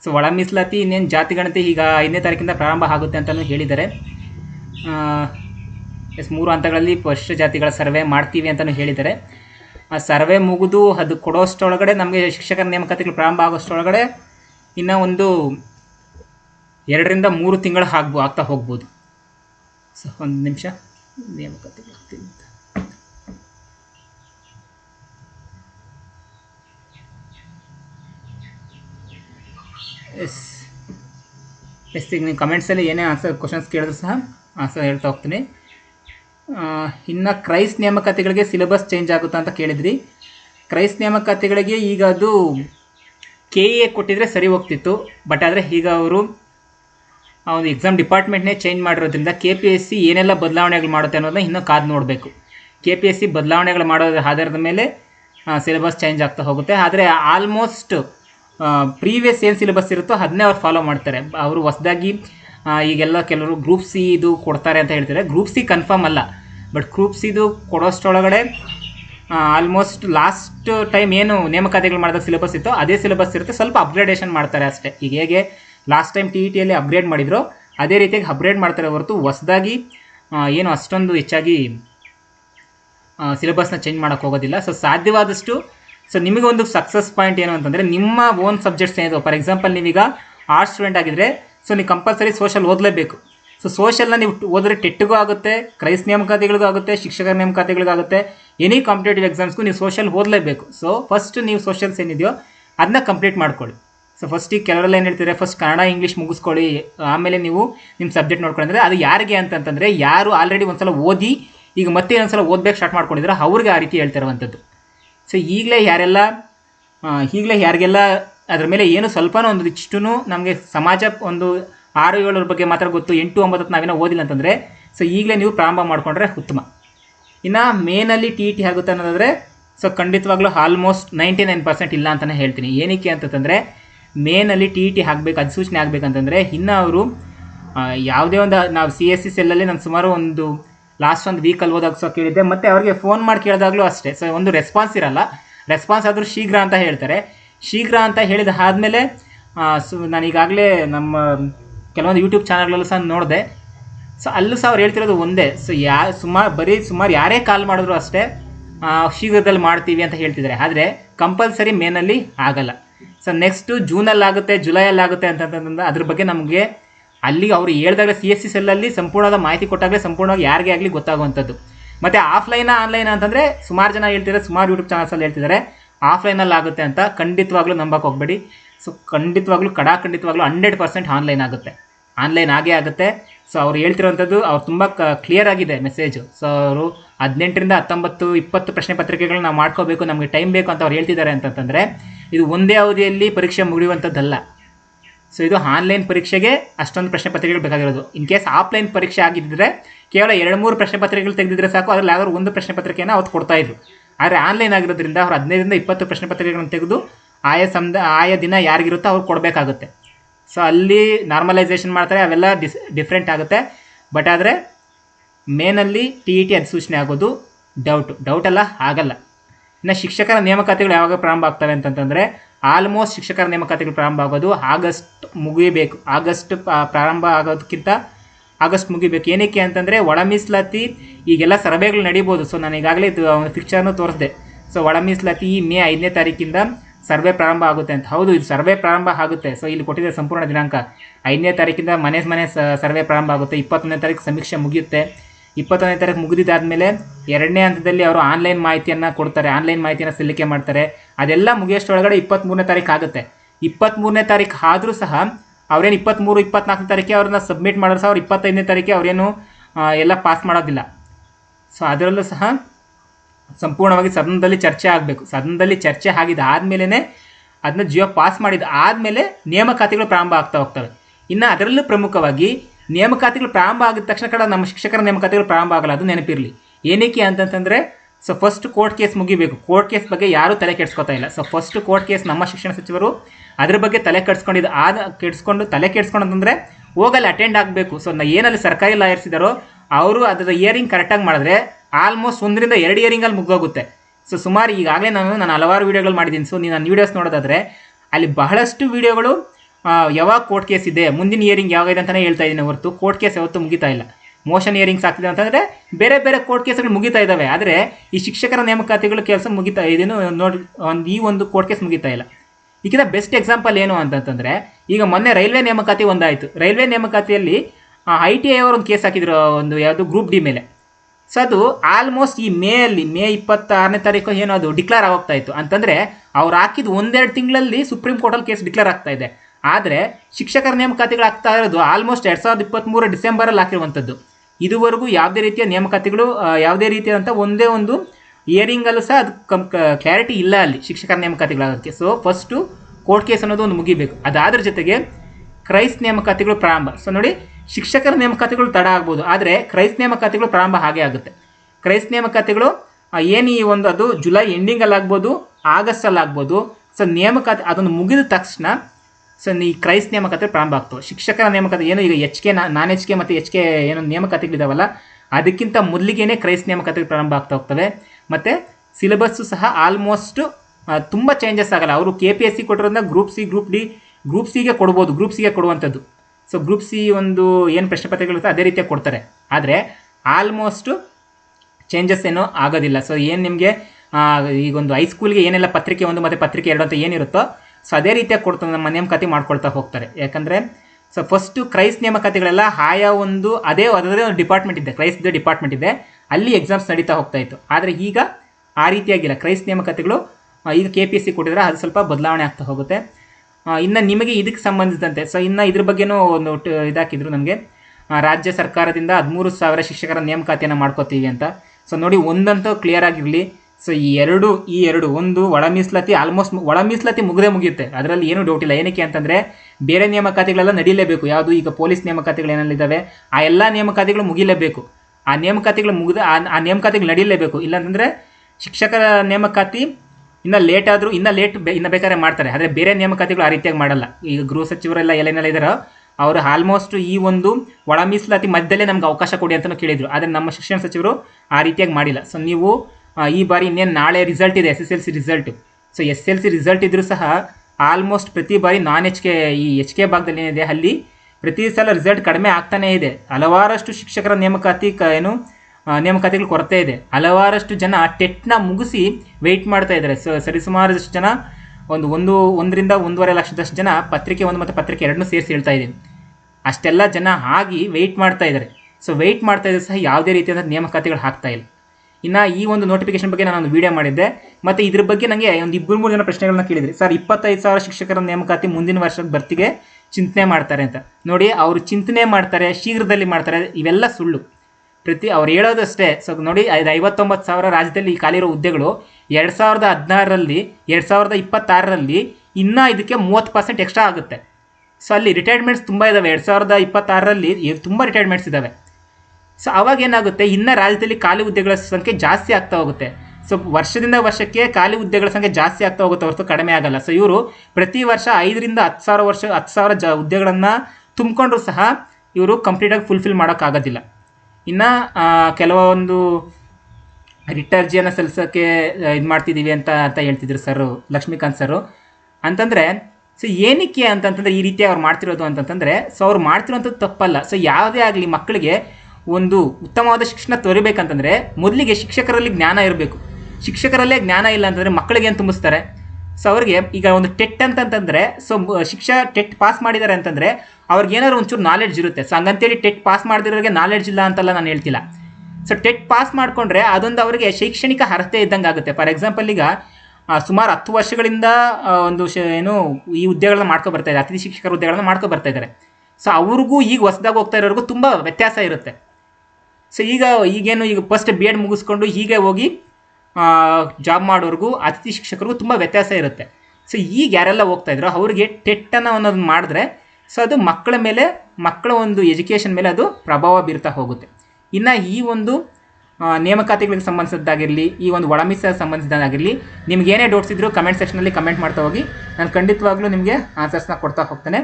ಸೊ ಒಳ ಮೀಸಲಾತಿ ಇನ್ನೇನು ಜಾತಿ ಗಣತಿ ಈಗ ಐದನೇ ತಾರೀಕಿಂದ ಪ್ರಾರಂಭ ಆಗುತ್ತೆ ಅಂತಲೂ ಹೇಳಿದ್ದಾರೆ. ಎಸ್, ಮೂರು ಹಂತಗಳಲ್ಲಿ ಪರಿಶಿಷ್ಟ ಜಾತಿಗಳ ಸರ್ವೆ ಮಾಡ್ತೀವಿ ಅಂತಲೂ ಹೇಳಿದ್ದಾರೆ. ಆ ಸರ್ವೆ ಮುಗಿದು ಅದು ಕೊಡೋಷ್ಟೊಳಗಡೆ ನಮಗೆ ಶಿಕ್ಷಕರ ನೇಮಕಾತಿಗಳು ಪ್ರಾರಂಭ ಆಗೋಷ್ಟೊಳಗಡೆ ಇನ್ನು ಒಂದು ಎರಡರಿಂದ ಮೂರು ತಿಂಗಳು ಆಗ್ಬೋ ಆಗ್ತಾ ಹೋಗ್ಬೋದು. ಸೊ ಒಂದು ನಿಮಿಷ. ನೇಮಕಾತಿಗಳು ಎಸ್. ಎಸ್, ಈಗ ನೀವು ಕಮೆಂಟ್ಸಲ್ಲಿ ಏನೇ ಆನ್ಸರ್ ಕ್ವಶನ್ಸ್ ಕೇಳಿದ್ರು ಸಹ ಆನ್ಸರ್ ಹೇಳ್ತಾ ಹೋಗ್ತೀನಿ. ಇನ್ನು ಕ್ರೈಸ್ ನೇಮಕಾತಿಗಳಿಗೆ ಸಿಲೆಬಸ್ ಚೇಂಜ್ ಆಗುತ್ತಾ ಅಂತ ಕೇಳಿದ್ರಿ. ಕ್ರೈಸ್ ನೇಮಕಾತಿಗಳಿಗೆ ಈಗ ಅದು ಕೆ ಎ ಕೊಟ್ಟಿದ್ರೆ ಸರಿ ಹೋಗ್ತಿತ್ತು. ಬಟ್ ಆದರೆ ಈಗ ಅವರು ಆ ಒಂದು ಎಕ್ಸಾಮ್ ಡಿಪಾರ್ಟ್ಮೆಂಟ್ನೇ ಚೇಂಜ್ ಮಾಡಿರೋದ್ರಿಂದ ಕೆ ಪಿ ಎಸ್ ಸಿ ಏನೆಲ್ಲ ಬದಲಾವಣೆಗಳು ಮಾಡುತ್ತೆ ಅನ್ನೋದನ್ನ ಇನ್ನೂ ಕಾದು ನೋಡಬೇಕು. ಕೆ ಪಿ ಎಸ್ ಸಿ ಬದಲಾವಣೆಗಳು ಮಾಡೋದ್ರ ಆಧಾರದ ಮೇಲೆ ಸಿಲೆಬಸ್ ಚೇಂಜ್ ಆಗ್ತಾ ಹೋಗುತ್ತೆ. ಆದರೆ ಆಲ್ಮೋಸ್ಟ್ ಪ್ರೀವಿಯಸ್ ಏನು ಸಿಲೆಬಸ್ ಇರುತ್ತೋ ಅದನ್ನೇ ಅವ್ರು ಫಾಲೋ ಮಾಡ್ತಾರೆ. ಅವರು ಹೊಸದಾಗಿ ಈಗೆಲ್ಲ ಕೆಲವರು ಗ್ರೂಪ್ ಸಿ ಇದು ಕೊಡ್ತಾರೆ ಅಂತ ಹೇಳ್ತಾರೆ. ಗ್ರೂಪ್ ಸಿ ಕನ್ಫರ್ಮ್ ಅಲ್ಲ. ಬಟ್ ಗ್ರೂಪ್ ಸಿದು ಕೊಡೋಷ್ಟೊಳಗಡೆ ಆಲ್ಮೋಸ್ಟ್ ಲಾಸ್ಟ್ ಟೈಮ್ ಏನು ನೇಮಕಾತಿಗಳು ಮಾಡಿದ ಸಿಲೆಬಸ್ ಇತ್ತು ಅದೇ ಸಿಲೆಬಸ್ ಇರುತ್ತೆ. ಸ್ವಲ್ಪ ಅಪ್ಗ್ರೇಡೇಷನ್ ಮಾಡ್ತಾರೆ ಅಷ್ಟೇ. ಈಗ ಹೇಗೆ ಲಾಸ್ಟ್ ಟೈಮ್ ಟಿ ಇ ಟಿಯಲ್ಲಿ ಅಪ್ಗ್ರೇಡ್ ಮಾಡಿದ್ರು, ಅದೇ ರೀತಿಯಾಗಿ ಅಪ್ಗ್ರೇಡ್ ಮಾಡ್ತಾರೆ ಹೊರತು ಹೊಸದಾಗಿ ಏನು ಅಷ್ಟೊಂದು ಹೆಚ್ಚಾಗಿ ಸಿಲೆಬಸ್ನ ಚೇಂಜ್ ಮಾಡೋಕ್ಕೆ ಹೋಗೋದಿಲ್ಲ. ಸೊ ಸಾಧ್ಯವಾದಷ್ಟು ಸೊ ಒಂದು ಸಕ್ಸಸ್ ಪಾಯಿಂಟ್ ಏನು ಅಂತಂದರೆ ನಿಮ್ಮ ಓನ್ ಸಬ್ಜೆಕ್ಟ್ಸ್ ಏನಿದೆ ಫಾರ್ ಎಕ್ಸಾಂಪಲ್ ನೀವೀಗ ಆರ್ಟ್ಸ್ ಸ್ಟೂಡೆಂಟ್ ಆಗಿದ್ದರೆ ಸೊ ನೀವು ಕಂಪಲ್ಸರಿ ಸೋಷಲ್ ಓದಲೇಬೇಕು. ಸೊ ಸೋಷಲ್ನ ನೀವು ಓದಿದ್ರೆ ಟೆಟ್ಟಿಗೂ ಆಗುತ್ತೆ ಕ್ರೈಸ್ ನೇಮಕಾತಿಗಳಿಗೂ ಆಗುತ್ತೆ, ಶಿಕ್ಷಕರ ನೇಮಕಾತಿಗಳಿಗೂ ಆಗುತ್ತೆ. ಎನಿ ಕಾಂಪಿಟೇಟಿವ್ ಎಕ್ಸಾಮ್ಸ್ಗೂ ನೀವು ಸೋಷಲ್ ಓದಲೇಬೇಕು. ಸೊ ಫಸ್ಟ್ ನೀವು ಸೋಷಲ್ಸ್ ಏನಿದೆಯೋ ಅದನ್ನ ಕಂಪ್ಲೀಟ್ ಮಾಡ್ಕೊಳ್ಳಿ. ಸೊ ಫಸ್ಟಿಗೆ ಕೆಲವರೆಲ್ಲ ಏನು ಫಸ್ಟ್ ಕನ್ನಡ ಇಂಗ್ಲೀಷ್ ಮುಗಿಸ್ಕೊಳ್ಳಿ. ಆಮೇಲೆ ನೀವು ನಿಮ್ಮ ಸಬ್ಜೆಕ್ಟ್ ನೋಡ್ಕೊಂಡ್ರೆ ಅದು ಯಾರಿಗೆ ಅಂತಂತಂದರೆ ಯಾರು ಆಲ್ರೆಡಿ ಒಂದ್ಸಲ ಓದಿ, ಈಗ ಮತ್ತೆ ಒಂದ್ಸಲ ಓದಬೇಕು ಸ್ಟಾರ್ಟ್ ಮಾಡ್ಕೊಂಡಿದ್ರೆ ಅವ್ರಿಗೆ ಆ ರೀತಿ ಹೇಳ್ತಿರುವಂಥದ್ದು ಸೊ ಈಗಲೇ ಯಾರೆಲ್ಲ ಈಗಲೇ ಯಾರಿಗೆಲ್ಲ ಅದ್ರ ಮೇಲೆ ಏನು ಸ್ವಲ್ಪನೂ ಒಂದು ಇಷ್ಟು ನಮಗೆ ಸಮಾಜ ಒಂದು ಆರು ಏಳರ ಬಗ್ಗೆ ಮಾತ್ರ ಗೊತ್ತು, ಎಂಟು ಒಂಬತ್ತು ನಾವೇನೋ ಓದಿಲ್ಲ ಅಂತಂದರೆ ಸೊ ಈಗಲೇ ನೀವು ಪ್ರಾರಂಭ ಮಾಡಿಕೊಂಡ್ರೆ ಉತ್ತಮ. ಇನ್ನು ಮೇನಲ್ಲಿ ಟಿ ಇ ಟಿ ಆಗುತ್ತೆ ಅನ್ನೋದಾದರೆ ಸೊ ಖಂಡಿತವಾಗ್ಲೂ ಆಲ್ಮೋಸ್ಟ್ ನೈಂಟಿ ನೈನ್ ಪರ್ಸೆಂಟ್ ಇಲ್ಲ ಅಂತಲೇ ಹೇಳ್ತೀನಿ. ಏನಕ್ಕೆ ಅಂತಂದರೆ ಮೇನಲ್ಲಿ ಟಿ ಇ ಟಿ ಹಾಕಬೇಕು, ಅಧಿಸೂಚನೆ ಆಗಬೇಕಂತಂದರೆ ಇನ್ನು ಅವರು ಯಾವುದೇ ಒಂದು, ನಾವು ಸಿ ಎಸ್ ಸಿ ಸೆಲ್ಲಲ್ಲಿ ನಾನು ಸುಮಾರು ಒಂದು ಲಾಸ್ಟ್ ಒಂದು ವೀಕಲ್ಲಿ ಹೋದಾಗ ಸೊ ಕೇಳಿದ್ದೆ. ಮತ್ತು ಅವ್ರಿಗೆ ಫೋನ್ ಮಾಡಿ ಕೇಳಿದಾಗಲೂ ಅಷ್ಟೇ. ಸೊ ಒಂದು ರೆಸ್ಪಾನ್ಸ್ ಇರಲ್ಲ. ರೆಸ್ಪಾನ್ಸ್ ಆದರೂ ಶೀಘ್ರ ಅಂತ ಹೇಳ್ತಾರೆ. ಶೀಘ್ರ ಅಂತ ಹೇಳಿದ ಆದಮೇಲೆ ಸೊ ನಾನು ಈಗಾಗಲೇ ನಮ್ಮ ಕೆಲವೊಂದು ಯೂಟ್ಯೂಬ್ ಚಾನಲ್ಗಳಲ್ಲೂ ಸಹ ನೋಡಿದೆ. ಸೊ ಅಲ್ಲೂ ಸಹ ಅವ್ರು ಹೇಳ್ತಿರೋದು ಒಂದೇ. ಸೊ ಯಾ, ಸುಮಾರು, ಬರೀ ಸುಮಾರು ಯಾರೇ ಕಾಲ್ ಮಾಡಿದ್ರು ಅಷ್ಟೇ ಶೀಘ್ರದಲ್ಲಿ ಮಾಡ್ತೀವಿ ಅಂತ ಹೇಳ್ತಿದ್ದಾರೆ. ಆದರೆ ಕಂಪಲ್ಸರಿ ಮೇನಲ್ಲಿ ಆಗಲ್ಲ. ಸೊ ನೆಕ್ಸ್ಟು ಜೂನಲ್ಲಿ ಆಗುತ್ತೆ ಜುಲೈಯಲ್ಲಿ ಆಗುತ್ತೆ ಅಂತಂತಂದ್ರೆ ಅದ್ರ ಬಗ್ಗೆ ನಮಗೆ ಅಲ್ಲಿ ಅವರು ಹೇಳಿದಾಗ ಸಿ ಎಸ್ ಸಿ ಸೆಲ್ಲಲ್ಲಿ ಸಂಪೂರ್ಣವಾದ ಮಾಹಿತಿ ಕೊಟ್ಟಾಗಲೇ ಸಂಪೂರ್ಣವಾಗಿ ಯಾರಿಗೆ ಆಗಲಿ ಗೊತ್ತಾಗುವಂಥದ್ದು. ಮತ್ತು ಆಫ್ಲೈನ್ ಆನ್ಲೈನ್ ಅಂತಂದರೆ ಸುಮಾರು ಜನ ಹೇಳ್ತಿದ್ದಾರೆ ಸುಮಾರು ಯೂಟ್ಯೂಬ್ ಚಾನಲ್ಸಲ್ಲಿ ಹೇಳ್ತಿದ್ದಾರೆ ಆಫ್ಲೈನಲ್ಲಿ ಆಗುತ್ತೆ ಅಂತ ಖಂಡಿತವಾಗ್ಲೂ ನಂಬಕ್ಕೆ ಹೋಗಬೇಡಿ. ಸೊ ಖಂಡಿತವಾಗ್ಲೂ, ಕಡಾ ಖಂಡಿತವಾಗ್ಲೂ ಹಂಡ್ರೆಡ್ ಪರ್ಸೆಂಟ್ ಆನ್ಲೈನ್ ಆಗುತ್ತೆ. ಆನ್ಲೈನ್ ಆಗೇ ಆಗುತ್ತೆ. ಸೊ ಅವ್ರು ಹೇಳ್ತಿರೋವಂಥದ್ದು ಅವ್ರು ತುಂಬ ಕ್ಲಿಯರ್ ಆಗಿದೆ ಮೆಸೇಜು ಸೊ ಅವರು ಹದಿನೆಂಟರಿಂದ ಹತ್ತೊಂಬತ್ತು, ಇಪ್ಪತ್ತು ಪ್ರಶ್ನೆ ಪತ್ರಿಕೆಗಳನ್ನ ನಾವು ಮಾಡ್ಕೋಬೇಕು, ನಮಗೆ ಟೈಮ್ ಬೇಕು ಅಂತ ಅವ್ರು ಹೇಳ್ತಿದ್ದಾರೆ ಅಂತಂತಂದರೆ, ಇದು ಒಂದೇ ಅವಧಿಯಲ್ಲಿ ಪರೀಕ್ಷೆ ಮುಗಿಯುವಂಥದ್ದಲ್ಲ ಸೊ ಇದು ಆನ್ಲೈನ್ ಪರೀಕ್ಷೆಗೆ ಅಷ್ಟೊಂದು ಪ್ರಶ್ನೆ ಪತ್ರಿಕೆಗಳು ಬೇಕಾಗಿರೋದು. ಇನ್ ಕೇಸ್ ಆಫ್ಲೈನ್ ಪರೀಕ್ಷೆ ಆಗಿದ್ದರೆ ಕೇವಲ ಎರಡು, ಮೂರು ಪ್ರಶ್ನೆ ಪತ್ರಿಕೆಗಳು ತೆಗೆದಿದ್ರೆ ಸಾಕು, ಅದರಲ್ಲಿ ಯಾವ್ದಾದ್ರು ಒಂದು ಪ್ರಶ್ನೆ ಪತ್ರಿಕೆಯನ್ನು ಅವತ್ತು ಕೊಡ್ತಾಯಿದ್ರು ಆದರೆ ಆನ್ಲೈನ್ ಆಗಿರೋದ್ರಿಂದ ಅವ್ರು ಹದಿನೈದರಿಂದ ಇಪ್ಪತ್ತು ಪ್ರಶ್ನೆ ಪತ್ರಿಕೆಗಳನ್ನು ತೆಗೆದು ಆಯಾ ಸಮ ಆಯಾ ದಿನ ಯಾರಿಗಿರುತ್ತೋ ಅವ್ರು ಕೊಡಬೇಕಾಗುತ್ತೆ. ಸೊ ಅಲ್ಲಿ ನಾರ್ಮಲೈಸೇಷನ್ ಮಾಡ್ತಾರೆ, ಅವೆಲ್ಲ ಡಿಸ್ ಡಿಫ್ರೆಂಟ್ ಆಗುತ್ತೆ. ಬಟ್ ಆದರೆ ಮೇನಲ್ಲಿ ಟಿ ಇ ಟಿ ಅಧಿಸೂಚನೆ ಆಗೋದು ಡೌಟು ಡೌಟ್ ಅಲ್ಲ ಆಗಲ್ಲ. ಇನ್ನು ಶಿಕ್ಷಕರ ನೇಮಕಾತಿಗಳು ಯಾವಾಗ ಪ್ರಾರಂಭ ಆಗ್ತವೆ ಅಂತಂತಂದರೆ ಆಲ್ಮೋಸ್ಟ್ ಶಿಕ್ಷಕರ ನೇಮಕಾತಿಗಳು ಪ್ರಾರಂಭ ಆಗೋದು ಆಗಸ್ಟ್ ಮುಗಿಬೇಕು. ಆಗಸ್ಟ್ ಪ್ರಾರಂಭ ಆಗೋದಕ್ಕಿಂತ ಆಗಸ್ಟ್ ಮುಗಿಬೇಕು. ಏನಕ್ಕೆ ಅಂತಂದರೆ ಒಳ ಮೀಸಲಾತಿ ಈಗೆಲ್ಲ ಸರ್ವೆಗಳು ನಡೀಬೋದು. ಸೊ ನಾನು ಈಗಾಗಲೇ ಇದು ಪಿಕ್ಚರ್ನು ತೋರಿಸಿದೆ. ಸೊ ಒಳ ಮೀಸಲಾತಿ ಮೇ ಐದನೇ ತಾರೀಕಿಂದ ಸರ್ವೆ ಪ್ರಾರಂಭ ಆಗುತ್ತೆ ಅಂತ. ಹೌದು, ಇದು ಸರ್ವೆ ಪ್ರಾರಂಭ ಆಗುತ್ತೆ. ಸೊ ಇಲ್ಲಿ ಕೊಟ್ಟಿದೆ ಸಂಪೂರ್ಣ ದಿನಾಂಕ. ಐದನೇ ತಾರೀಕಿಂದ ಮನೆ ಮನೆ ಸರ್ವೆ ಪ್ರಾರಂಭ ಆಗುತ್ತೆ. ಇಪ್ಪತ್ತೊಂದನೇ ತಾರೀಕು ಸಮೀಕ್ಷೆ ಮುಗಿಯುತ್ತೆ. ಇಪ್ಪತ್ತೊಂದನೇ ತಾರೀಕು ಮುಗಿದಿದ್ದಾದಮೇಲೆ ಎರಡನೇ ಹಂತದಲ್ಲಿ ಅವರು ಆನ್ಲೈನ್ ಮಾಹಿತಿಯನ್ನು ಕೊಡ್ತಾರೆ. ಆನ್ಲೈನ್ ಮಾಹಿತಿಯನ್ನು ಸಲ್ಲಿಕೆ ಮಾಡ್ತಾರೆ. ಅದೆಲ್ಲ ಮುಗಿಯೋಷ್ಟರೊಳಗಡೆ ಇಪ್ಪತ್ತ್ಮೂರನೇ ತಾರೀಕು ಆಗುತ್ತೆ. ಇಪ್ಪತ್ತ್ಮೂರನೇ ತಾರೀಕು ಆದರೂ ಸಹ ಅವ್ರೇನು ಇಪ್ಪತ್ತ್ಮೂರು ಇಪ್ಪತ್ನಾಲ್ಕನೇ ತಾರೀಕೆ ಅವ್ರನ್ನ ಸಬ್ಮಿಟ್ ಮಾಡಿದ್ರೆ ಸಹ ಅವ್ರು ಇಪ್ಪತ್ತೈದನೇ ತಾರೀಕೆ ಅವರೇನು ಎಲ್ಲ ಪಾಸ್ ಮಾಡೋದಿಲ್ಲ. ಸೊ ಅದರಲ್ಲೂ ಸಹ ಸಂಪೂರ್ಣವಾಗಿ ಸದನದಲ್ಲಿ ಚರ್ಚೆ ಆಗಬೇಕು. ಸದನದಲ್ಲಿ ಚರ್ಚೆ ಆಗಿದ್ದು ಆದಮೇಲೆ ಅದನ್ನ ಜಿಯೋ ಪಾಸ್ ಮಾಡಿದ ಆದಮೇಲೆ ನೇಮಕಾತಿಗಳು ಪ್ರಾರಂಭ ಆಗ್ತಾ ಹೋಗ್ತವೆ. ಇನ್ನು ಅದರಲ್ಲೂ ಪ್ರಮುಖವಾಗಿ ನೇಮಕಾತಿಗಳು ಪ್ರಾರಂಭ ಆಗಿದ ತಕ್ಷಣ ಕಡೆ ನಮ್ಮ ಶಿಕ್ಷಕರ ನೇಮಕಾತಿಗಳು ಪ್ರಾರಂಭ ಆಗಲ್ಲ, ಅದು ನೆನಪಿರಲಿ. ಏನಕ್ಕೆ ಅಂತಂತಂದರೆ ಸೊ ಫಸ್ಟ್ ಕೋರ್ಟ್ ಕೇಸ್ ಮುಗಿಬೇಕು. ಕೋರ್ಟ್ ಕೇಸ್ ಬಗ್ಗೆ ಯಾರೂ ತಲೆ ಕೆಡಿಸ್ಕೊತಾ ಇಲ್ಲ. ಸೊ ಫಸ್ಟ್ ಕೋರ್ಟ್ ಕೇಸ್ ನಮ್ಮ ಶಿಕ್ಷಣ ಸಚಿವರು ಅದ್ರ ಬಗ್ಗೆ ತಲೆ ಕೆಡಿಸ್ಕೊಂಡಿದ್ದು. ಆದ ಕೆಡಿಸ್ಕೊಂಡು ತಲೆ ಕೆಡಿಸ್ಕೊಂಡು ಅಂತಂದರೆ ಹೋಗಲ್ಲಿ ಅಟೆಂಡ್ ಆಗಬೇಕು. ಸೊ ನಾ ಏನಲ್ಲಿ ಸರ್ಕಾರಿ ಲಾಯರ್ಸ್ ಅವರು ಅದರ ಇಯರಿಂಗ್ ಕರೆಕ್ಟಾಗಿ ಮಾಡಿದ್ರೆ ಆಲ್ಮೋಸ್ಟ್ ಒಂದರಿಂದ ಎರಡು ಇಯರಿಂಗಲ್ಲಿ ಮುಗ್ದೋಗುತ್ತೆ. ಸೊ ಸುಮಾರು ಈಗಾಗಲೇ ನಾನು ನಾನು ಹಲವಾರು ವೀಡಿಯೋಗಳು ಮಾಡಿದ್ದೀನಿ. ಸೊ ನೀವು ನನ್ನ ವೀಡಿಯೋಸ್ ನೋಡೋದಾದರೆ, ಅಲ್ಲಿ ಬಹಳಷ್ಟು ವೀಡಿಯೋಗಳು ಯಾವಾಗ ಕೋರ್ಟ್ ಕೇಸ್ ಇದೆ, ಮುಂದಿನ ಇಯರಿಂಗ್ ಯಾವಾಗ ಇದೆ ಅಂತಲೇ ಹೇಳ್ತಾ ಇದ್ದೀನಿ ಹೊರತು. ಕೋರ್ಟ್ ಕೇಸ್ ಯಾವತ್ತೂ ಮುಗಿತಾ ಇಲ್ಲ. ಮೋಷನ್ ಇಯರಿಂಗ್ಸ್ ಆಗ್ತಿದೆ ಅಂತಂದರೆ ಬೇರೆ ಬೇರೆ ಕೋರ್ಟ್ ಕೇಸ್ಗಳು ಮುಗಿತಾ ಇದ್ದಾವೆ ಆದರೆ ಈ ಶಿಕ್ಷಕರ ನೇಮಕಾತಿಗಳು ಕೆಲಸ ಮುಗಿತಾ ಇದೇನು ನೋಡಿ, ಒಂದು, ಈ ಒಂದು ಕೋರ್ಟ್ ಕೇಸ್ ಮುಗಿತಾ ಇಲ್ಲ. ಈಗಿನ ಬೆಸ್ಟ್ ಎಕ್ಸಾಂಪಲ್ ಏನು ಅಂತಂತಂದರೆ, ಈಗ ಮೊನ್ನೆ ರೈಲ್ವೆ ನೇಮಕಾತಿ ಒಂದಾಯಿತು. ರೈಲ್ವೆ ನೇಮಕಾತಿಯಲ್ಲಿ ಐ ಟಿ ಐ ಅವರು ಒಂದು ಕೇಸ್ ಹಾಕಿದ್ರು ಒಂದು ಯಾವುದು ಗ್ರೂಪ್ ಡಿ ಮೇಲೆ. ಸೊ ಅದು ಆಲ್ಮೋಸ್ಟ್ ಈ ಮೇ ಅಲ್ಲಿ ಮೇ ಇಪ್ಪತ್ತಾರನೇ ತಾರೀಕು ಏನೋ ಅದು ಡಿಕ್ಲೇರ್ ಆಗೋಗ್ತಾ ಇತ್ತು. ಅಂತಂದರೆ ಅವ್ರು ಹಾಕಿದ ಒಂದೆರಡು ತಿಂಗಳಲ್ಲಿ ಸುಪ್ರೀಂ ಕೋರ್ಟಲ್ಲಿ ಕೇಸ್ ಡಿಕ್ಲೇರ್ ಆಗ್ತಾ ಇದೆ. ಆದರೆ ಶಿಕ್ಷಕರ ನೇಮಕಾತಿಗಳು ಆಗ್ತಾ ಇರೋದು ಆಲ್ಮೋಸ್ಟ್ ಎರಡು ಸಾವಿರದ ಇಪ್ಪತ್ತ್ಮೂರು ಡಿಸೆಂಬರಲ್ಲಿ ಹಾಕಿರುವಂಥದ್ದು. ಇದುವರೆಗೂ ಯಾವುದೇ ರೀತಿಯ ನೇಮಕಾತಿಗಳು ಯಾವುದೇ ರೀತಿಯಾದಂಥ ಒಂದೇ ಒಂದು ಇಯರಿಂಗಲ್ಲೂ ಸಹ ಅದು ಕಮ್ ಕ್ಲಾರಿಟಿ ಇಲ್ಲ ಅಲ್ಲಿ ಶಿಕ್ಷಕರ ನೇಮಕಾತಿಗಳಾಗೋದಕ್ಕೆ. ಸೊ ಫಸ್ಟು ಕೋರ್ಟ್ ಕೇಸ್ ಅನ್ನೋದು ಒಂದು ಮುಗಿಬೇಕು. ಅದಾದ್ರ ಜೊತೆಗೆ ಕ್ರೈಸ್ತ ನೇಮಕಾತಿಗಳು ಪ್ರಾರಂಭ. ಸೊ ನೋಡಿ, ಶಿಕ್ಷಕರ ನೇಮಕಾತಿಗಳು ತಡ ಆಗ್ಬೋದು. ಆದರೆ ಕ್ರೈಸ್ತ ನೇಮಕಾತಿಗಳು ಪ್ರಾರಂಭ ಹಾಗೆ ಆಗುತ್ತೆ. ಕ್ರೈಸ್ತ ನೇಮಕಾತಿಗಳು ಏನು ಈ ಒಂದು ಅದು ಜುಲೈ ಎಂಡಿಂಗಲ್ಲಿ ಆಗ್ಬೋದು ಆಗಸ್ಟಲ್ಲಿ ಆಗ್ಬೋದು ಸೊ ನೇಮಕಾತಿ ಅದನ್ನು ಮುಗಿದ ತಕ್ಷಣ ಸೊ ಈ ಕ್ರೈಸ್ಟ್ ನೇಮಕಾತಿ ಪ್ರಾರಂಭ ಆಗ್ತವೆ ಶಿಕ್ಷಕರ ನೇಮಕಾತಿ ಏನು? ಈಗ H K non H K ಮತ್ತು ಎಚ್ ಕೆ ಏನು ನೇಮಕಾತಿಗಳಿದಾವಲ್ಲ, ಅದಕ್ಕಿಂತ ಮೊದಲಿಗೇನೆ ಕ್ರೈಸ್ಟ್ ನೇಮಕಾತಿ ಪ್ರಾರಂಭ ಆಗ್ತಾ ಹೋಗ್ತವೆ. ಮತ್ತು ಸಿಲೆಬಸ್ಸು ಸಹ ಆಲ್ಮೋಸ್ಟು ತುಂಬ ಚೇಂಜಸ್ ಆಗಲ್ಲ. ಅವರು K P S C ಕೊಟ್ಟಿರೋದನ್ನ group C group D group ಸಿಗೆ ಕೊಡ್ಬೋದು ಗ್ರೂಪ್ ಸಿಗೆ ಕೊಡುವಂಥದ್ದು. ಸೊ ಗ್ರೂಪ್ ಸಿ ಒಂದು ಏನು ಪ್ರಶ್ನೆ ಪತ್ರಿಕೆಗಳಿರುತ್ತೆ ಅದೇ ರೀತಿಯಾಗಿ ಕೊಡ್ತಾರೆ. ಆದರೆ ಆಲ್ಮೋಸ್ಟು ಚೇಂಜಸ್ ಏನೂ ಆಗೋದಿಲ್ಲ. ಸೊ ಏನು ನಿಮಗೆ ಈಗೊಂದು ಹೈಸ್ಕೂಲ್ಗೆ ಏನೆಲ್ಲ ಪತ್ರಿಕೆ ಒಂದು ಮತ್ತು ಪತ್ರಿಕೆ ಎರಡು ಅಂತ ಏನಿರುತ್ತೋ ಸೊ ಅದೇ ರೀತಿಯಾಗಿ ಕೊಡ್ತಾರೆ ನಮ್ಮ ನೇಮಕಾತಿ ಮಾಡ್ಕೊಳ್ತಾ ಹೋಗ್ತಾರೆ. ಯಾಕಂದರೆ ಸೊ ಫಸ್ಟು ಕ್ರೈಸ್ ನೇಮಕಾತಿಗಳೆಲ್ಲ ಆಯಾ ಒಂದು ಅದೇ, ಅದರದೇ ಒಂದು ಡಿಪಾರ್ಟ್ಮೆಂಟ್ ಇದೆ. ಕ್ರೈಸ್ತ ಡಿಪಾರ್ಟ್ಮೆಂಟ್ ಇದೆ. ಅಲ್ಲಿ ಎಕ್ಸಾಮ್ಸ್ ನಡೀತಾ ಹೋಗ್ತಾ ಇತ್ತು. ಆದರೆ ಈಗ ಆ ರೀತಿಯಾಗಿಲ್ಲ. ಕ್ರೈಸ್ ನೇಮಕಾತಿಗಳು ಈಗ ಕೆ ಪಿ ಎಸ್ ಸಿ ಕೊಟ್ಟಿದ್ರೆ ಅದು ಸ್ವಲ್ಪ ಬದಲಾವಣೆ ಆಗ್ತಾ ಹೋಗುತ್ತೆ. ಇನ್ನು ನಿಮಗೆ ಇದಕ್ಕೆ ಸಂಬಂಧಿಸಿದಂತೆ ಸೊ ಇನ್ನು ಇದ್ರ ಬಗ್ಗೆನೂ ಒಂದು ಇದಾಕಿದ್ರು ನಮಗೆ. ರಾಜ್ಯ ಸರ್ಕಾರದಿಂದ ಹದಿಮೂರು ಸಾವಿರ ಶಿಕ್ಷಕರ ನೇಮಕಾತಿಯನ್ನು ಮಾಡ್ಕೋತೀವಿ ಅಂತ. ಸೊ ನೋಡಿ ಒಂದಂತೂ ಕ್ಲಿಯರ್ ಆಗಿರಲಿ. ಸೊ ಈ ಎರಡು ಈ ಎರಡು ಒಂದು ಒಳ ಮೀಸಲಾತಿ ಆಲ್ಮೋಸ್ಟ್ ಒಳ ಮೀಸಲಾತಿ ಮುಗದೆ ಮುಗಿಯುತ್ತೆ. ಅದರಲ್ಲಿ ಏನು ಡೌಟ್ ಇಲ್ಲ. ಏನಕ್ಕೆ ಅಂತಂದರೆ ಬೇರೆ ನೇಮಕಾತಿಗಳೆಲ್ಲ ನಡೀಲೇಬೇಕು. ಯಾವುದು ಈಗ ಪೊಲೀಸ್ ನೇಮಕಾತಿಗಳು ಏನಲ್ಲಿದ್ದಾವೆ ಆ ಎಲ್ಲ ನೇಮಕಾತಿಗಳು ಮುಗಿಲೇಬೇಕು. ಆ ನೇಮಕಾತಿಗಳು ಮುಗಿದ, ಆ ನೇಮಕಾತಿಗಳು ನಡೀಲೇಬೇಕು. ಇಲ್ಲಾಂತಂದರೆ ಶಿಕ್ಷಕರ ನೇಮಕಾತಿ ಇನ್ನು ಲೇಟ್ ಆದರೂ, ಇನ್ನೂ ಲೇಟ್ ಬೆ, ಇನ್ನು ಬೇಕಾದ್ರೆ ಮಾಡ್ತಾರೆ. ಆದರೆ ಬೇರೆ ನೇಮಕಾತಿಗಳು ಆ ರೀತಿಯಾಗಿ ಮಾಡಲ್ಲ. ಈಗ ಗೃಹ ಸಚಿವರೆಲ್ಲ ಎಲ್ಲೇನೆಲ್ಲ ಇದ್ದಾರೋ ಅವರು ಆಲ್ಮೋಸ್ಟ್ ಈ ಒಂದು ಒಳ ಮೀಸಲಾತಿ ಮಧ್ಯದಲ್ಲೇ ನಮ್ಗೆ ಅವಕಾಶ ಕೊಡಿ ಅಂತಲೂ ಕೇಳಿದರು. ಆದರೆ ನಮ್ಮ ಶಿಕ್ಷಣ ಸಚಿವರು ಆ ರೀತಿಯಾಗಿ ಮಾಡಿಲ್ಲ. ಸೊ ನೀವು ಈ ಬಾರಿ ಇನ್ನೇನು ನಾಳೆ ರಿಸಲ್ಟ್ ಇದೆ S S L C result so S L C result ಇದ್ದರೂ ಸಹ ಆಲ್ಮೋಸ್ಟ್ ಪ್ರತಿ ಬಾರಿ ನಾನ್ ಎಚ್ ಕೆ ಈ ಎಚ್ ಕೆ ಭಾಗದಲ್ಲಿ ಏನಿದೆ, ಅಲ್ಲಿ ಪ್ರತಿ ಸಲ ರಿಸಲ್ಟ್ ಕಡಿಮೆ ಆಗ್ತಾನೇ ಇದೆ. ಹಲವಾರಷ್ಟು ಶಿಕ್ಷಕರ ನೇಮಕಾತಿ ಕ, ಏನು ನೇಮಕಾತಿಗಳು ಕೊರತೆ ಇದೆ. ಹಲವಾರಷ್ಟು ಜನ ಟೆಟ್ನ ಮುಗಿಸಿ ವೆಯ್ಟ್ ಮಾಡ್ತಾ ಇದ್ದಾರೆ. ಸೊ ಸರಿಸುಮಾರಷ್ಟು ಜನ, ಒಂದು ಒಂದು, ಒಂದರಿಂದ ಒಂದೂವರೆ ಲಕ್ಷದಷ್ಟು ಜನ ಪತ್ರಿಕೆ ಒಂದು ಮತ್ತು ಪತ್ರಿಕೆ ಎರಡನ್ನೂ ಸೇರಿಸಿ ಹೇಳ್ತಾ ಇದ್ದೀನಿ. ಅಷ್ಟೆಲ್ಲ ಜನ ಆಗಿ ವೆಯ್ಟ್ ಮಾಡ್ತಾ ಇದ್ದಾರೆ. ಸೊ ವೆಯ್ಟ್ ಮಾಡ್ತಾ ಇದ್ದರೆ ಸಹ ಯಾವುದೇ ರೀತಿಯಾದ ನೇಮಕಾತಿಗಳು ಹಾಕ್ತಾ ಇಲ್ಲ. ಇನ್ನು ಈ ಒಂದು ನೋಟಿಫಿಕೇಶನ್ ಬಗ್ಗೆ ನಾನು ಒಂದು ವಿಡಿಯೋ ಮಾಡಿದ್ದೆ. ಮತ್ತು ಇದ್ರ ಬಗ್ಗೆ ನನಗೆ ಒಂದು ಇಬ್ಬರು ಮೂರು ಜನ ಪ್ರಶ್ನೆಗಳನ್ನ ಕೇಳಿದ್ರಿ. ಸರ್, ಇಪ್ಪತ್ತೈದು ಸಾವಿರ ಶಿಕ್ಷಕರ ನೇಮಕಾತಿ ಮುಂದಿನ ವರ್ಷದ ಭರ್ತಿಗೆ ಚಿಂತನೆ ಮಾಡ್ತಾರೆ ಅಂತ. ನೋಡಿ, ಅವರು ಚಿಂತನೆ ಮಾಡ್ತಾರೆ, ಶೀಘ್ರದಲ್ಲಿ ಮಾಡ್ತಾರೆ, ಇವೆಲ್ಲ ಸುಳ್ಳು. ಪ್ರತಿ ಅವ್ರು ಹೇಳೋದಷ್ಟೇ. ಸೊ ನೋಡಿ, ಐದು ಐವತ್ತೊಂಬತ್ತು ಸಾವಿರ ರಾಜ್ಯದಲ್ಲಿ ಈ ಖಾಲಿರೋ ಹುದ್ದೆಗಳು ಎರಡು ಸಾವಿರದ ಹದಿನಾರರಲ್ಲಿ, ಎರಡು ಸಾವಿರದ ಇಪ್ಪತ್ತಾರರಲ್ಲಿ ಇನ್ನೂ ಇದಕ್ಕೆ ಮೂವತ್ತು ಪರ್ಸೆಂಟ್ ಎಕ್ಸ್ಟ್ರಾ ಆಗುತ್ತೆ. ಸೊ ಅಲ್ಲಿ ರಿಟೈರ್ಮೆಂಟ್ಸ್ ತುಂಬ ಇದ್ದಾವೆ ಎರಡು ಸಾವಿರದ ಇಪ್ಪತ್ತಾರರಲ್ಲಿ ತುಂಬ ರಿಟೈರ್ಮೆಂಟ್ಸ್ ಇದ್ದಾವೆ ಸೊ ಅವಾಗ ಏನಾಗುತ್ತೆ? ಇನ್ನ ರಾಜ್ಯದಲ್ಲಿ ಖಾಲಿ ಹುದ್ದೆಗಳ ಸಂಖ್ಯೆ ಜಾಸ್ತಿ ಆಗ್ತಾ ಹೋಗುತ್ತೆ. ಸೊ ವರ್ಷದಿಂದ ವರ್ಷಕ್ಕೆ ಖಾಲಿ ಹುದ್ದೆಗಳ ಸಂಖ್ಯೆ ಜಾಸ್ತಿ ಆಗ್ತಾ ಹೋಗುತ್ತೆ, ಹೊರತು ಕಡಿಮೆ ಆಗಲ್ಲ. ಸೊ ಇವರು ಪ್ರತಿ ವರ್ಷ ಐದರಿಂದ ಹತ್ತು ಸಾವಿರ ವರ್ಷ, ಹತ್ತು ಸಾವಿರ ಜ ಹುದ್ದೆಗಳನ್ನು ತುಂಬಿಕೊಂಡ್ರು ಸಹ ಇವರು ಕಂಪ್ಲೀಟಾಗಿ ಫುಲ್ಫಿಲ್ ಮಾಡೋಕ್ಕಾಗೋದಿಲ್ಲ ಇನ್ನು ಕೆಲವೊಂದು ರಿಟರ್ಜಿಯನ್ನು ಸಲ್ಲಿಸೋಕ್ಕೆ ಇದು ಮಾಡ್ತಿದ್ದೀವಿ ಅಂತ ಅಂತ ಹೇಳ್ತಿದ್ರು ಸರ್, ಲಕ್ಷ್ಮೀಕಾಂತ್ ಸರು. ಅಂತಂದರೆ ಸೊ ಏನಕ್ಕೆ ಅಂತಂತಂದರೆ ಈ ರೀತಿ ಅವ್ರು ಮಾಡ್ತಿರೋದು ಅಂತಂತಂದರೆ ಸೊ ಅವ್ರು ಮಾಡ್ತಿರೋಂಥದ್ದು ತಪ್ಪಲ್ಲ. ಸೊ ಯಾವುದೇ ಆಗಲಿ ಮಕ್ಕಳಿಗೆ ಒಂದು ಉತ್ತಮವಾದ ಶಿಕ್ಷಣ ತೊರಿಬೇಕಂತಂದರೆ ಮೊದಲಿಗೆ ಶಿಕ್ಷಕರಲ್ಲಿ ಜ್ಞಾನ ಇರಬೇಕು. ಶಿಕ್ಷಕರಲ್ಲೇ ಜ್ಞಾನ ಇಲ್ಲ ಅಂತಂದರೆ ಮಕ್ಕಳಿಗೆ ಏನು ತುಂಬಿಸ್ತಾರೆ? ಸೊ ಅವ್ರಿಗೆ ಈಗ ಒಂದು ಟೆಟ್ ಅಂತಂತಂದರೆ ಸೊ ಶಿಕ್ಷಾ ಟೆಟ್ ಪಾಸ್ ಮಾಡಿದ್ದಾರೆ ಅಂತಂದರೆ ಅವ್ರಿಗೆ ಏನಾದ್ರು ಒಂಚೂರು ನಾಲೆಡ್ಜ್ ಇರುತ್ತೆ. ಸೊ ಹಂಗಂತೇಳಿ ಟೆಟ್ ಪಾಸ್ ಮಾಡಿದಿರೋರಿಗೆ ನಾಲೆಡ್ಜ್ ಇಲ್ಲ ಅಂತಲ್ಲ ನಾನು ಹೇಳ್ತಿಲ್ಲ. ಸೊ ಟೆಟ್ ಪಾಸ್ ಮಾಡಿಕೊಂಡ್ರೆ ಅದೊಂದು ಅವರಿಗೆ ಶೈಕ್ಷಣಿಕ ಅರ್ಹತೆ ಇದ್ದಂಗೆ ಆಗುತ್ತೆ. ಫಾರ್ ಎಕ್ಸಾಂಪಲ್ ಈಗ ಸುಮಾರು ಹತ್ತು ವರ್ಷಗಳಿಂದ ಒಂದು ಶ, ಏನು ಈ ಹುದ್ದೆಗಳನ್ನ ಮಾಡ್ಕೊ ಬರ್ತಾ ಇದ್ದಾರೆ, ಅತಿಥಿ ಶಿಕ್ಷಕರ ಹುದ್ದೆಗಳನ್ನ ಮಾಡ್ಕೊ ಬರ್ತಾ ಇದ್ದಾರೆ. ಸೊ ಅವ್ರಿಗೂ ಈಗ ಹೊಸದಾಗಿ ಹೋಗ್ತಾ ಇರೋರಿಗೂ ತುಂಬ ವ್ಯತ್ಯಾಸ ಇರುತ್ತೆ. ಸೊ ಈಗ ಈಗೇನು ಈಗ ಫಸ್ಟ್ ಬಿ ಎಡ್ ಮುಗಿಸ್ಕೊಂಡು ಹೀಗೆ ಹೋಗಿ ಜಾಬ್ ಮಾಡೋರ್ಗೂ, ಅತಿಥಿ ಶಿಕ್ಷಕರಿಗೂ ತುಂಬ ವ್ಯತ್ಯಾಸ ಇರುತ್ತೆ. ಸೊ ಈಗ ಯಾರೆಲ್ಲ ಹೋಗ್ತಾ ಇದ್ರೋ ಅವ್ರಿಗೆ ಟೆಟ್ಟನ್ನು ಅನ್ನೋದು ಮಾಡಿದ್ರೆ ಸೊ ಅದು ಮಕ್ಕಳ ಮೇಲೆ, ಮಕ್ಕಳ ಒಂದು ಎಜುಕೇಷನ್ ಮೇಲೆ ಅದು ಪ್ರಭಾವ ಬೀರ್ತಾ ಹೋಗುತ್ತೆ. ಇನ್ನು ಈ ಒಂದು ನೇಮಕಾತಿಗಳಿಗೆ ಸಂಬಂಧಿಸಿದ್ದಾಗಿರಲಿ, ಈ ಒಂದು ಒಳ ಸಂಬಂಧಿಸಿದಾಗಿರಲಿ ನಿಮ್ಗೆ ಏನೇ ಡೌಟ್ಸ್ ಇದ್ದರೂ ಕಮೆಂಟ್ ಸೆಕ್ಷನಲ್ಲಿ ಕಮೆಂಟ್ ಮಾಡ್ತಾ ಹೋಗಿ. ನಾನು ಖಂಡಿತವಾಗ್ಲೂ ನಿಮಗೆ ಆನ್ಸರ್ಸ್ನ ಕೊಡ್ತಾ ಹೋಗ್ತೇನೆ.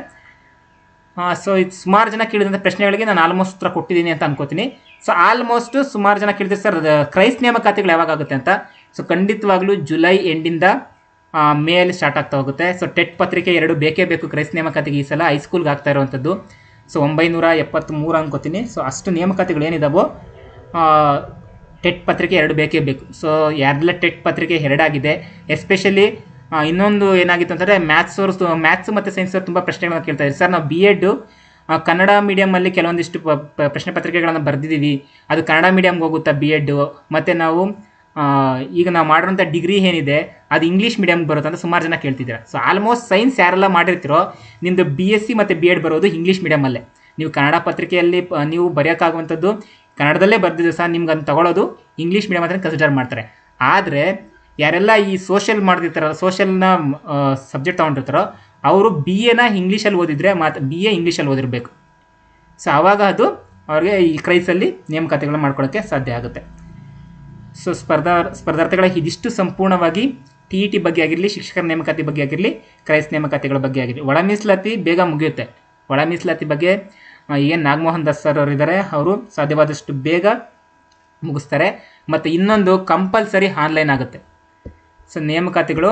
ಸೊ ಇದು ಸುಮಾರು ಜನ ಕೇಳಿದಂಥ ಪ್ರಶ್ನೆಗಳಿಗೆ ನಾನು ಆಲ್ಮೋಸ್ಟ್ ಉತ್ತರ ಕೊಟ್ಟಿದ್ದೀನಿ ಅಂತ ಅನ್ಕೋತೀನಿ. ಸೊ ಆಲ್ಮೋಸ್ಟ್ ಸುಮಾರು ಜನ ಕೇಳಿದ್ರೆ ಸರ್ ಕ್ರೈಸ್ ನೇಮಕಾತಿಗಳು ಯಾವಾಗ ಆಗುತ್ತೆ ಅಂತ? ಸೊ ಖಂಡಿತವಾಗ್ಲೂ ಜುಲೈ ಎಂಡಿಂದ ಮೇಲೆ ಸ್ಟಾರ್ಟ್ ಆಗ್ತಾ ಹೋಗುತ್ತೆ. ಸೊ ಟೆಟ್ ಪತ್ರಿಕೆ ಎರಡು ಬೇಕೇ ಬೇಕು ಕ್ರೈಸ್ ನೇಮಕಾತಿಗೆ ಈ ಸಲ. ಹೈಸ್ಕೂಲ್ಗೆ ಆಗ್ತಾ ಇರುವಂಥದ್ದು ಸೊ ಒಂಬೈನೂರ ಎಪ್ಪತ್ತ್ಮೂರು ಅನ್ಕೋತೀನಿ. ಸೊ ಅಷ್ಟು ನೇಮಕಾತಿಗಳು ಏನಿದಾವೋ ಟೆಟ್ ಪತ್ರಿಕೆ ಎರಡು ಬೇಕೇ ಬೇಕು. ಸೊ ಯಾರೆಲ್ಲ ಟೆಟ್ ಪತ್ರಿಕೆ ಎರಡಾಗಿದೆ. ಎಸ್ಪೆಷಲಿ ಇನ್ನೊಂದು ಏನಾಗಿತ್ತು ಅಂತಂದರೆ ಮ್ಯಾಥ್ಸ್ ಅವರು ಮ್ಯಾಥ್ಸ್ ಮತ್ತು ಸೈನ್ಸ್ ಅವರು ತುಂಬ ಪ್ರಶ್ನೆಗಳನ್ನ ಕೇಳ್ತಾ ಇದ್ದಾರೆ ಸರ್, ನಾವು ಬಿ ಎಡ್ಡು ಕನ್ನಡ ಮೀಡಿಯಮಲ್ಲಿ ಕೆಲವೊಂದಿಷ್ಟು ಪ್ರಶ್ನೆ ಪತ್ರಿಕೆಗಳನ್ನು ಬರೆದಿದ್ದೀವಿ ಅದು ಕನ್ನಡ ಮೀಡಿಯಮ್ಗೆ ಹೋಗುತ್ತಾ ಬಿ ಎಡ್ಡು ಮತ್ತು ನಾವು ಈಗ ನಾವು ಮಾಡಿರೋಂಥ ಡಿಗ್ರಿ ಏನಿದೆ, ಅದು ಇಂಗ್ಲೀಷ್ ಮೀಡಿಯಮ್ಗೆ ಬರುತ್ತೆ ಅಂತ ಸುಮಾರು ಜನ ಕೇಳ್ತಿದ್ದೀರ. ಸೊ ಆಲ್ಮೋಸ್ಟ್ ಸೈನ್ಸ್ ಯಾರೆಲ್ಲ ಮಾಡಿರ್ತಿರೋ ನಿಮ್ಮದು ಬಿ ಎಸ್ ಸಿ ಮತ್ತು ಬಿ ಎಡ್ ಬರೋದು ಇಂಗ್ಲೀಷ್ ಮೀಡಿಯಮಲ್ಲೇ ನೀವು ಕನ್ನಡ ಪತ್ರಿಕೆಯಲ್ಲಿ ನೀವು ಬರೆಯೋಕ್ಕಾಗುವಂಥದ್ದು ಕನ್ನಡದಲ್ಲೇ ಬರೆದಿದ್ದು ಸಹ ನಿಮ್ಗೆ ಅದನ್ನು ತಗೊಳ್ಳೋದು ಇಂಗ್ಲೀಷ್ ಮೀಡಿಯಮ್ ಅಂತ ಕನ್ಸಿಡರ್ ಮಾಡ್ತಾರೆ. ಆದರೆ ಯಾರೆಲ್ಲ ಈ ಸೋಷಿಯಲ್ ಮಾಡ್ತಿರ್ತಾರಲ್ಲ ಸೋಷಿಯಲ್ನ ಸಬ್ಜೆಕ್ಟ್ ತೊಗೊಂಡಿರ್ತಾರೋ, ಅವರು ಬಿ ಎನ ಇಂಗ್ಲೀಷಲ್ಲಿ ಓದಿದರೆ ಮಾತ್ರ ಬಿ ಎ ಇಂಗ್ಲೀಷಲ್ಲಿ ಓದಿರಬೇಕು. ಸೊ ಆವಾಗ ಅದು ಅವ್ರಿಗೆ ಈ ಕ್ರೈಸಲ್ಲಿ ನೇಮಕಾತಿಗಳನ್ನ ಮಾಡ್ಕೊಳ್ಳೋಕ್ಕೆ ಸಾಧ್ಯ ಆಗುತ್ತೆ. ಸೊ ಸ್ಪರ್ಧಾ, ಸ್ಪರ್ಧಾರ್ಥಿಗಳ ಇದಿಷ್ಟು ಸಂಪೂರ್ಣವಾಗಿ ಟಿ ಇ ಟಿ ಬಗ್ಗೆ ಆಗಿರಲಿ, ಶಿಕ್ಷಕರ ನೇಮಕಾತಿ ಬಗ್ಗೆ ಆಗಿರಲಿ ಕ್ರೈಸ್ ನೇಮಕಾತಿಗಳ ಬಗ್ಗೆ ಆಗಿರಲಿ, ಒಳ ಮೀಸಲಾತಿ ಬೇಗ ಮುಗಿಯುತ್ತೆ. ಒಳ ಮೀಸಲಾತಿ ಬಗ್ಗೆ ಏನು ನಾಗಮೋಹನ್ ದಾಸ್ ಸರ್ ಅವರು ಇದ್ದಾರೆ ಅವರು ಸಾಧ್ಯವಾದಷ್ಟು ಬೇಗ ಮುಗಿಸ್ತಾರೆ. ಮತ್ತು ಇನ್ನೊಂದು ಕಂಪಲ್ಸರಿ ಆನ್ಲೈನ್ ಆಗುತ್ತೆ. ಸೊ ನೇಮಕಾತಿಗಳು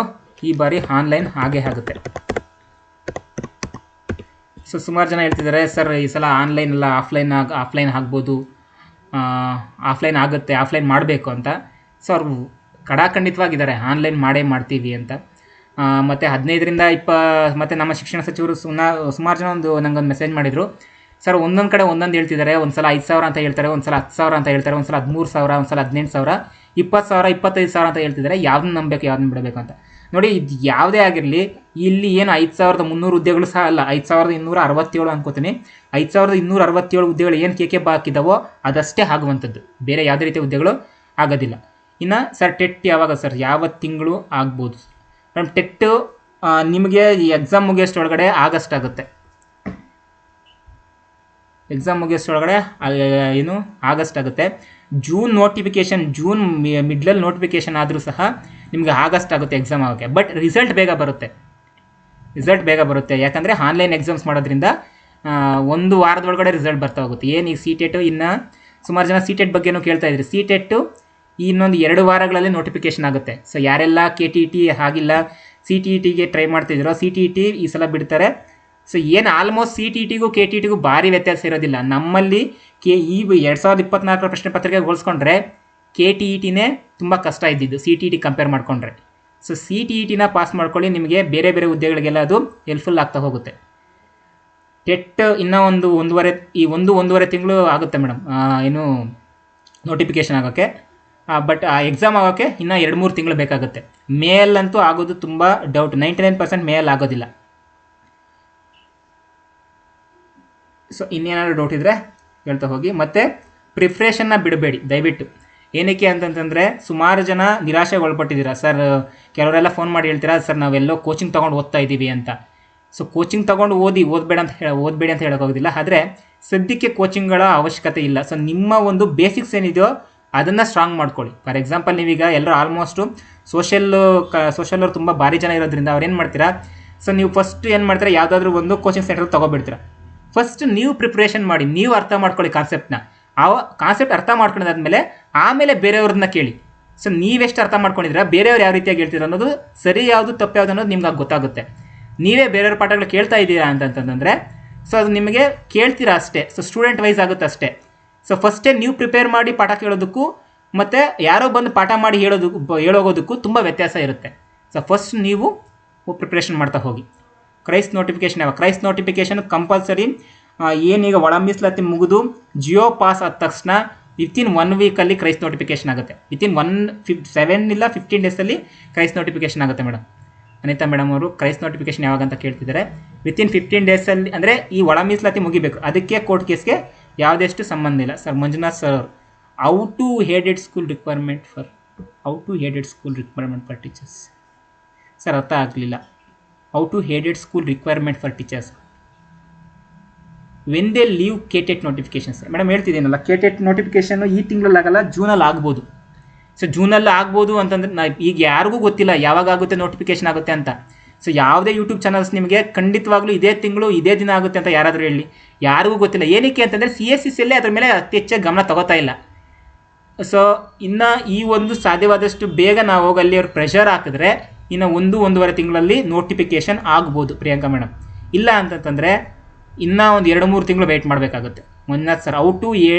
ಈ ಬಾರಿ ಆನ್ಲೈನ್ ಹಾಗೆ ಆಗುತ್ತೆ. ಸೊ ಸುಮಾರು ಜನ ಹೇಳ್ತಿದ್ದಾರೆ ಸರ್ ಈ ಸಲ ಆನ್ಲೈನ್ ಎಲ್ಲ ಆಫ್ಲೈನ್ ಆಗಿ ಆಫ್ಲೈನ್ ಆಗ್ಬೋದು ಆಫ್ಲೈನ್ ಆಗುತ್ತೆ ಆಫ್ಲೈನ್ ಮಾಡಬೇಕು ಅಂತ. ಸೊ ಅವ್ರು ಕಡಾಖಂಡಿತವಾಗಿದ್ದಾರೆ ಆನ್ಲೈನ್ ಮಾಡೇ ಮಾಡ್ತೀವಿ ಅಂತ. ಮತ್ತು ಹದಿನೈದರಿಂದ ಇಪ್ಪ, ಮತ್ತು ನಮ್ಮ ಶಿಕ್ಷಣ ಸಚಿವರು ಸುಮಾ ಸುಮಾರು ಜನ ಒಂದು ನಂಗೊಂದು ಮೆಸೇಜ್ ಮಾಡಿದರು. ಸರ್ ಒಂದೊಂದು ಕಡೆ ಒಂದೊಂದು ಹೇಳ್ತಿದ್ದಾರೆ ಒಂದು ಸಲ ಐದು ಸಾವಿರ ಅಂತ ಹೇಳ್ತಾರೆ ಒಂದು ಸಲ ಹತ್ತು ಸಾವಿರ ಅಂತ ಹೇಳ್ತಾರೆ ಒಂದು ಸಲ ಹದಿಮೂರು ಸಾವಿರ ಒಂದು ಸಲ ಹದಿನೆಂಟು ಸಾವಿರ. ಇಪ್ಪತ್ತು ಸಾವಿರ, ಇಪ್ಪತ್ತೈದು ಸಾವಿರ ಅಂತ ಹೇಳ್ತಿದ್ದಾರೆ ಯಾವ್ದನ್ನ ನಂಬಬೇಕು, ಯಾವ್ದನ್ನ ಬಿಡಬೇಕು ಅಂತ ನೋಡಿ, ಇದು ಯಾವುದೇ ಆಗಿರಲಿ, ಇಲ್ಲಿ ಏನು ಐದು ಸಾವಿರದ ಮುನ್ನೂರು ಹುದ್ದೆಗಳು ಸಹ ಅಲ್ಲ, ಐದು ಸಾವಿರದ ಇನ್ನೂರ ಅರವತ್ತೇಳು ಅನ್ಕೋತೀನಿ. ಐದು ಸಾವಿರದ ಇನ್ನೂರ ಅರವತ್ತೇಳು ಹುದ್ದೆಗಳು ಏನು ಕೆ ಕೆ ಬಾಕಿದಾವೋ ಅದಷ್ಟೇ ಆಗುವಂಥದ್ದು. ಬೇರೆ ಯಾವುದೇ ರೀತಿಯ ಹುದ್ದೆಗಳು ಆಗೋದಿಲ್ಲ. ಇನ್ನು ಸರ್, ಟೆಟ್ ಯಾವಾಗ ಸರ್? ಯಾವ ತಿಂಗಳು ಆಗ್ಬೋದು ಮೇಡಮ್ ಟೆಟ್ಟು ನಿಮಗೆ ಈ ಎಕ್ಸಾಮ್ ಮುಗಿಯೋಷ್ಟೊಳಗಡೆ ಆಗಸ್ಟ್ ಆಗುತ್ತೆ. ಎಕ್ಸಾಮ್ ಮುಗಿಯೋಷ್ಟೊಳಗಡೆ ಏನು, ಆಗಸ್ಟ್ ಆಗುತ್ತೆ. ಜೂನ್ ನೋಟಿಫಿಕೇಷನ್ ಜೂನ್ ಮಿಡ್ಲಲ್ಲಿ ನೋಟಿಫಿಕೇಷನ್ ಆದರೂ ಸಹ ನಿಮಗೆ ಆಗಸ್ಟ್ ಆಗುತ್ತೆ ಎಕ್ಸಾಮ್ ಆಗೋಕ್ಕೆ. ಬಟ್ ರಿಸಲ್ಟ್ ಬೇಗ ಬರುತ್ತೆ. ರಿಸಲ್ಟ್ ಬೇಗ ಬರುತ್ತೆ. ಯಾಕಂದರೆ ಆನ್ಲೈನ್ ಎಕ್ಸಾಮ್ಸ್ ಮಾಡೋದ್ರಿಂದ ಒಂದು ವಾರದೊಳಗಡೆ ರಿಸಲ್ಟ್ ಬರ್ತಾ ಹೋಗುತ್ತೆ. ಏನು ಈಗ ಸಿ ಟೆಟು ಇನ್ನು ಸುಮಾರು ಜನ ಸಿ ಟೆಟ್ ಬಗ್ಗೆನೂ ಕೇಳ್ತಾ ಇದ್ರಿ. ಸಿ ಟೆಟ್ಟು ಇನ್ನೊಂದು ಎರಡು ವಾರಗಳಲ್ಲಿ ನೋಟಿಫಿಕೇಶನ್ ಆಗುತ್ತೆ. ಸೊ ಯಾರೆಲ್ಲ ಕೆ ಟಿ ಟಿ ಆಗಿಲ್ಲ ಸಿ ಟಿ ಇ ಟಿಗೆ ಟ್ರೈ ಮಾಡ್ತಿದ್ದೀರೋ ಸಿ ಟಿ ಇ ಟಿ ಈ ಸಲ ಬಿಡ್ತಾರೆ. ಸೊ ಏನು ಆಲ್ಮೋಸ್ಟ್ ಸಿ ಟಿ ಟಿಗೂ ಕೆ ಟಿ ಟಿಗೂ ಭಾರಿ ವ್ಯತ್ಯಾಸ ಇರೋದಿಲ್ಲ. ನಮ್ಮಲ್ಲಿ ಕೆ ಈ ಎರಡು ಸಾವಿರದ ಇಪ್ಪತ್ನಾಲ್ಕರ ಪ್ರಶ್ನೆ ಪತ್ರಿಕೆ ಹೋಲಿಸ್ಕೊಂಡ್ರೆ ಕೆ ಟಿ ಇ ಟಿನೇ ತುಂಬ ಕಷ್ಟ ಇದ್ದಿದ್ದು C T E T compare ಮಾಡಿಕೊಂಡ್ರೆ ಸೊ ಸಿ ಟಿ ಇ ಟಿನ ಪಾಸ್ ಮಾಡ್ಕೊಳ್ಳಿ, ನಿಮಗೆ ಬೇರೆ ಬೇರೆ ಹುದ್ದೆಗಳಿಗೆಲ್ಲ ಅದು ಹೆಲ್ಪ್ಫುಲ್ ಆಗ್ತಾ ಹೋಗುತ್ತೆ. ಟೆಟ್ ಇನ್ನೂ ಒಂದು ಒಂದೂವರೆ, ಈ ಒಂದು ಒಂದೂವರೆ ತಿಂಗಳು ಆಗುತ್ತೆ ಮೇಡಮ್ ಏನು ನೋಟಿಫಿಕೇಷನ್ ಆಗೋಕ್ಕೆ ಬಟ್ ಆ ಎಕ್ಸಾಮ್ ಆಗೋಕ್ಕೆ ಇನ್ನೂ ಎರಡು ಮೂರು ತಿಂಗಳು ಬೇಕಾಗುತ್ತೆ. ಮೇಲಂತೂ ಆಗೋದು ತುಂಬ ಡೌಟ್ ನೈಂಟಿ ನೈನ್ ಪರ್ಸೆಂಟ್ ಮೇಲ್ ಆಗೋದಿಲ್ಲ. ಸೊ ಇನ್ನೇನಾದ್ರು ಡೌಟ್ ಇದ್ದರೆ ಹೇಳ್ತಾ ಹೋಗಿ. ಮತ್ತು ಪ್ರಿಪ್ರೇಷನ್ನ ಬಿಡಬೇಡಿ, ದಯವಿಟ್ಟು. ಏನಕ್ಕೆ ಅಂತಂತಂದರೆ ಸುಮಾರು ಜನ ನಿರಾಶೆ ಒಳಪಟ್ಟಿದ್ದೀರಾ ಸರ್ ಕೆಲವರೆಲ್ಲ ಫೋನ್ ಮಾಡಿ ಹೇಳ್ತೀರಾ? ಸರ್ ನಾವೆಲ್ಲೋ ಕೋಚಿಂಗ್ ತೊಗೊಂಡು ಓದ್ತಾ ಇದ್ದೀವಿ ಅಂತ. ಸೊ ಕೋಚಿಂಗ್ ತೊಗೊಂಡು ಓದಿ ಓದಬೇಡ ಅಂತ ಹೇಳ, ಓದಬೇಡಿ ಅಂತ ಹೇಳೋಕ್ಕಾಗೋದಿಲ್ಲ ಆದರೆ ಸದ್ಯಕ್ಕೆ ಕೋಚಿಂಗ್ಗಳ ಅವಶ್ಯಕತೆ ಇಲ್ಲ. ಸೊ ನಿಮ್ಮ ಒಂದು ಬೇಸಿಕ್ಸ್ ಏನಿದೆಯೋ ಅದನ್ನು ಸ್ಟ್ರಾಂಗ್ ಮಾಡ್ಕೊಳ್ಳಿ. ಫಾರ್ ಎಕ್ಸಾಂಪಲ್ ನೀವೀಗ ಎಲ್ಲರೂ ಆಲ್ಮೋಸ್ಟು ಸೋಷಿಯಲ್ ಕ ಸೋಷಿಯಲ್ ತುಂಬ ಭಾರಿ ಜನ ಇರೋದ್ರಿಂದ ಅವ್ರು ಏನು ಮಾಡ್ತೀರಾ? ಸೊ ನೀವು ಫಸ್ಟ್ ಏನು ಮಾಡ್ತೀರಾ? ಯಾವುದಾದ್ರೂ ಒಂದು ಕೋಚಿಂಗ್ ಸೆಂಟರ್ ತೊಗೊಬಿಡ್ತೀರಾ. ಫಸ್ಟ್ ನೀವು ಪ್ರಿಪ್ರೇಷನ್ ಮಾಡಿ ನೀವು ಅರ್ಥ ಮಾಡ್ಕೊಳ್ಳಿ ಕಾನ್ಸೆಪ್ಟ್ನ ಆ ಕಾನ್ಸೆಪ್ಟ್ ಅರ್ಥ ಮಾಡ್ಕೊಂಡಾದ್ಮೇಲೆ ಆಮೇಲೆ ಬೇರೆಯವ್ರನ್ನ ಕೇಳಿ. ಸೊ ನೀವೆಷ್ಟು ಅರ್ಥ ಮಾಡ್ಕೊಂಡಿದ್ರೆ ಬೇರೆಯವ್ರು ಯಾವ ರೀತಿಯಾಗಿ ಹೇಳ್ತೀರ ಅನ್ನೋದು ಸರಿ ಯಾವುದು, ತಪ್ಪು ಯಾವುದು ಅನ್ನೋದು ನಿಮ್ಗೆ ಗೊತ್ತಾಗುತ್ತೆ. ನೀವೇ ಬೇರೆಯವ್ರ ಪಾಠಗಳು ಕೇಳ್ತಾ ಇದ್ದೀರಾ ಅಂತಂತಂದರೆ ಸೊ ಅದು ನಿಮಗೆ ಕೇಳ್ತೀರಾ ಅಷ್ಟೇ. ಸೊ ಸ್ಟೂಡೆಂಟ್ ವೈಸ್ ಆಗುತ್ತೆ ಅಷ್ಟೇ. ಸೊ ಫಸ್ಟೇ ನೀವು ಪ್ರಿಪೇರ್ ಮಾಡಿ ಪಾಠ ಕೇಳೋದಕ್ಕೂ ಮತ್ತು ಯಾರೋ ಬಂದು ಪಾಠ ಮಾಡಿ ಹೇಳೋದು ಬ- ಹೇಳೋಗೋದಕ್ಕೂ ತುಂಬ ವ್ಯತ್ಯಾಸ ಇರುತ್ತೆ. ಸೊ ಫಸ್ಟ್ ನೀವು ಪ್ರಿಪ್ರೇಷನ್ ಮಾಡ್ತಾ ಹೋಗಿ. ಕ್ರೈಸ್ಟ್ ನೋಟಿಫಿಕೇಶನ್ ಯಾವ ಕ್ರೈಸ್ಟ್ ನೋಟಿಫಿಕೇಶನ್ ಕಂಪಲ್ಸರಿ ಏನೀಗ ಒಳ ಮುಗಿದು, ಜಿಯೋ ಪಾಸ್ ಆದ ತಕ್ಷಣ ವಿತಿನ್ ಒನ್ ವೀಕಲ್ಲಿ ಕ್ರೈಸ್ಟ್ ನೋಟಿಫಿಕೇಶನ್ ಆಗುತ್ತೆ. ವಿತಿನ್ ಒನ್ ಫಿಫ್ ಸೆವೆನ್ ಇಲ್ಲ ಫಿಫ್ಟೀನ್ ಡೇಸಲ್ಲಿ ಕ್ರೈಸ್ಟ್ ನೋಟಿಫಿಕೇಶನ್ ಆಗುತ್ತೆ ಮೇಡಮ್ ಅನಿತಾ ಮೇಡಮ್ ಅವರು ಕ್ರೈಸ್ಟ್ ನೋಟಿಫಿಕೇಶನ್ ಯಾವಾಗ ಅಂತ ಕೇಳ್ತಿದ್ದಾರೆ. ವಿತಿನ್ ಫಿಫ್ಟೀನ್ ಡೇಸಲ್ಲಿ ಅಂದರೆ ಈ ಒಳ ಮೀಸಲಾತಿ ಮುಗಿಬೇಕು. ಅದಕ್ಕೆ ಕೋರ್ಟ್ ಕೇಸ್ಗೆ ಯಾವುದೆಷ್ಟು ಸಂಬಂಧ ಇಲ್ಲ. ಸರ್, ಮಂಜುನಾಥ್ ಸರ್ ಅವರು how to headed school requirement for how to headed school requirement for teachers sir, ಅರ್ಥ ಆಗಲಿಲ್ಲ. How to headed school requirement for teachers when they leave K TET notifications madam ಹೇಳ್ತಿದ್ದೀನಲ್ಲ KTET ನೋಟಿಫಿಕೇಶನ್ನು ಈ ತಿಂಗಳಲ್ಲಿ ಜೂನಲ್ಲಿ ಆಗ್ಬೋದು. ಸೊ ಜೂನಲ್ಲಿ ಆಗ್ಬೋದು ಅಂತಂದ್ರೆ, ನಾ ಈಗ ಯಾರಿಗೂ ಗೊತ್ತಿಲ್ಲ, ಯಾವಾಗ ಆಗುತ್ತೆ ನೋಟಿಫಿಕೇಶನ್ ಆಗುತ್ತೆ ಅಂತ. ಸೊ ಯಾವುದೇ ಯೂಟ್ಯೂಬ್ ಚಾನಲ್ಸ್ ನಿಮಗೆ ಖಂಡಿತವಾಗ್ಲೂ ಇದೇ ತಿಂಗಳು, ಇದೇ ದಿನ ಆಗುತ್ತೆ ಅಂತ ಯಾರಾದರೂ ಹೇಳಿ. ಯಾರಿಗೂ ಗೊತ್ತಿಲ್ಲ. ಏನಕ್ಕೆ ಅಂತಂದರೆ ಸಿ ಎಸ್ ಸಿ ಸಿಲ್ಲೇ ಅದ್ರ ಮೇಲೆ ಅತಿ ಹೆಚ್ಚಾಗಿ ಗಮನ ತಗೋತಾ ಇಲ್ಲ. ಸೊ ಇನ್ನು ಈ ಒಂದು ಸಾಧ್ಯವಾದಷ್ಟು ಬೇಗ ನಾವು ಹೋಗಿ ಅಲ್ಲಿ ಅವ್ರು ಪ್ರೆಷರ್ ಹಾಕಿದ್ರೆ ಇನ್ನು ಒಂದು, ಒಂದೂವರೆ ತಿಂಗಳಲ್ಲಿ ನೋಟಿಫಿಕೇಷನ್ ಆಗ್ಬೋದು ಪ್ರಿಯಾಂಕಾ ಮೇಡಮ್ ಇಲ್ಲ ಅಂತಂತಂದರೆ ಇನ್ನೂ ಒಂದು ಎರಡು, ಮೂರು ತಿಂಗಳು ವೆಯ್ಟ್ ಮಾಡಬೇಕಾಗುತ್ತೆ. Manjunath sir out to A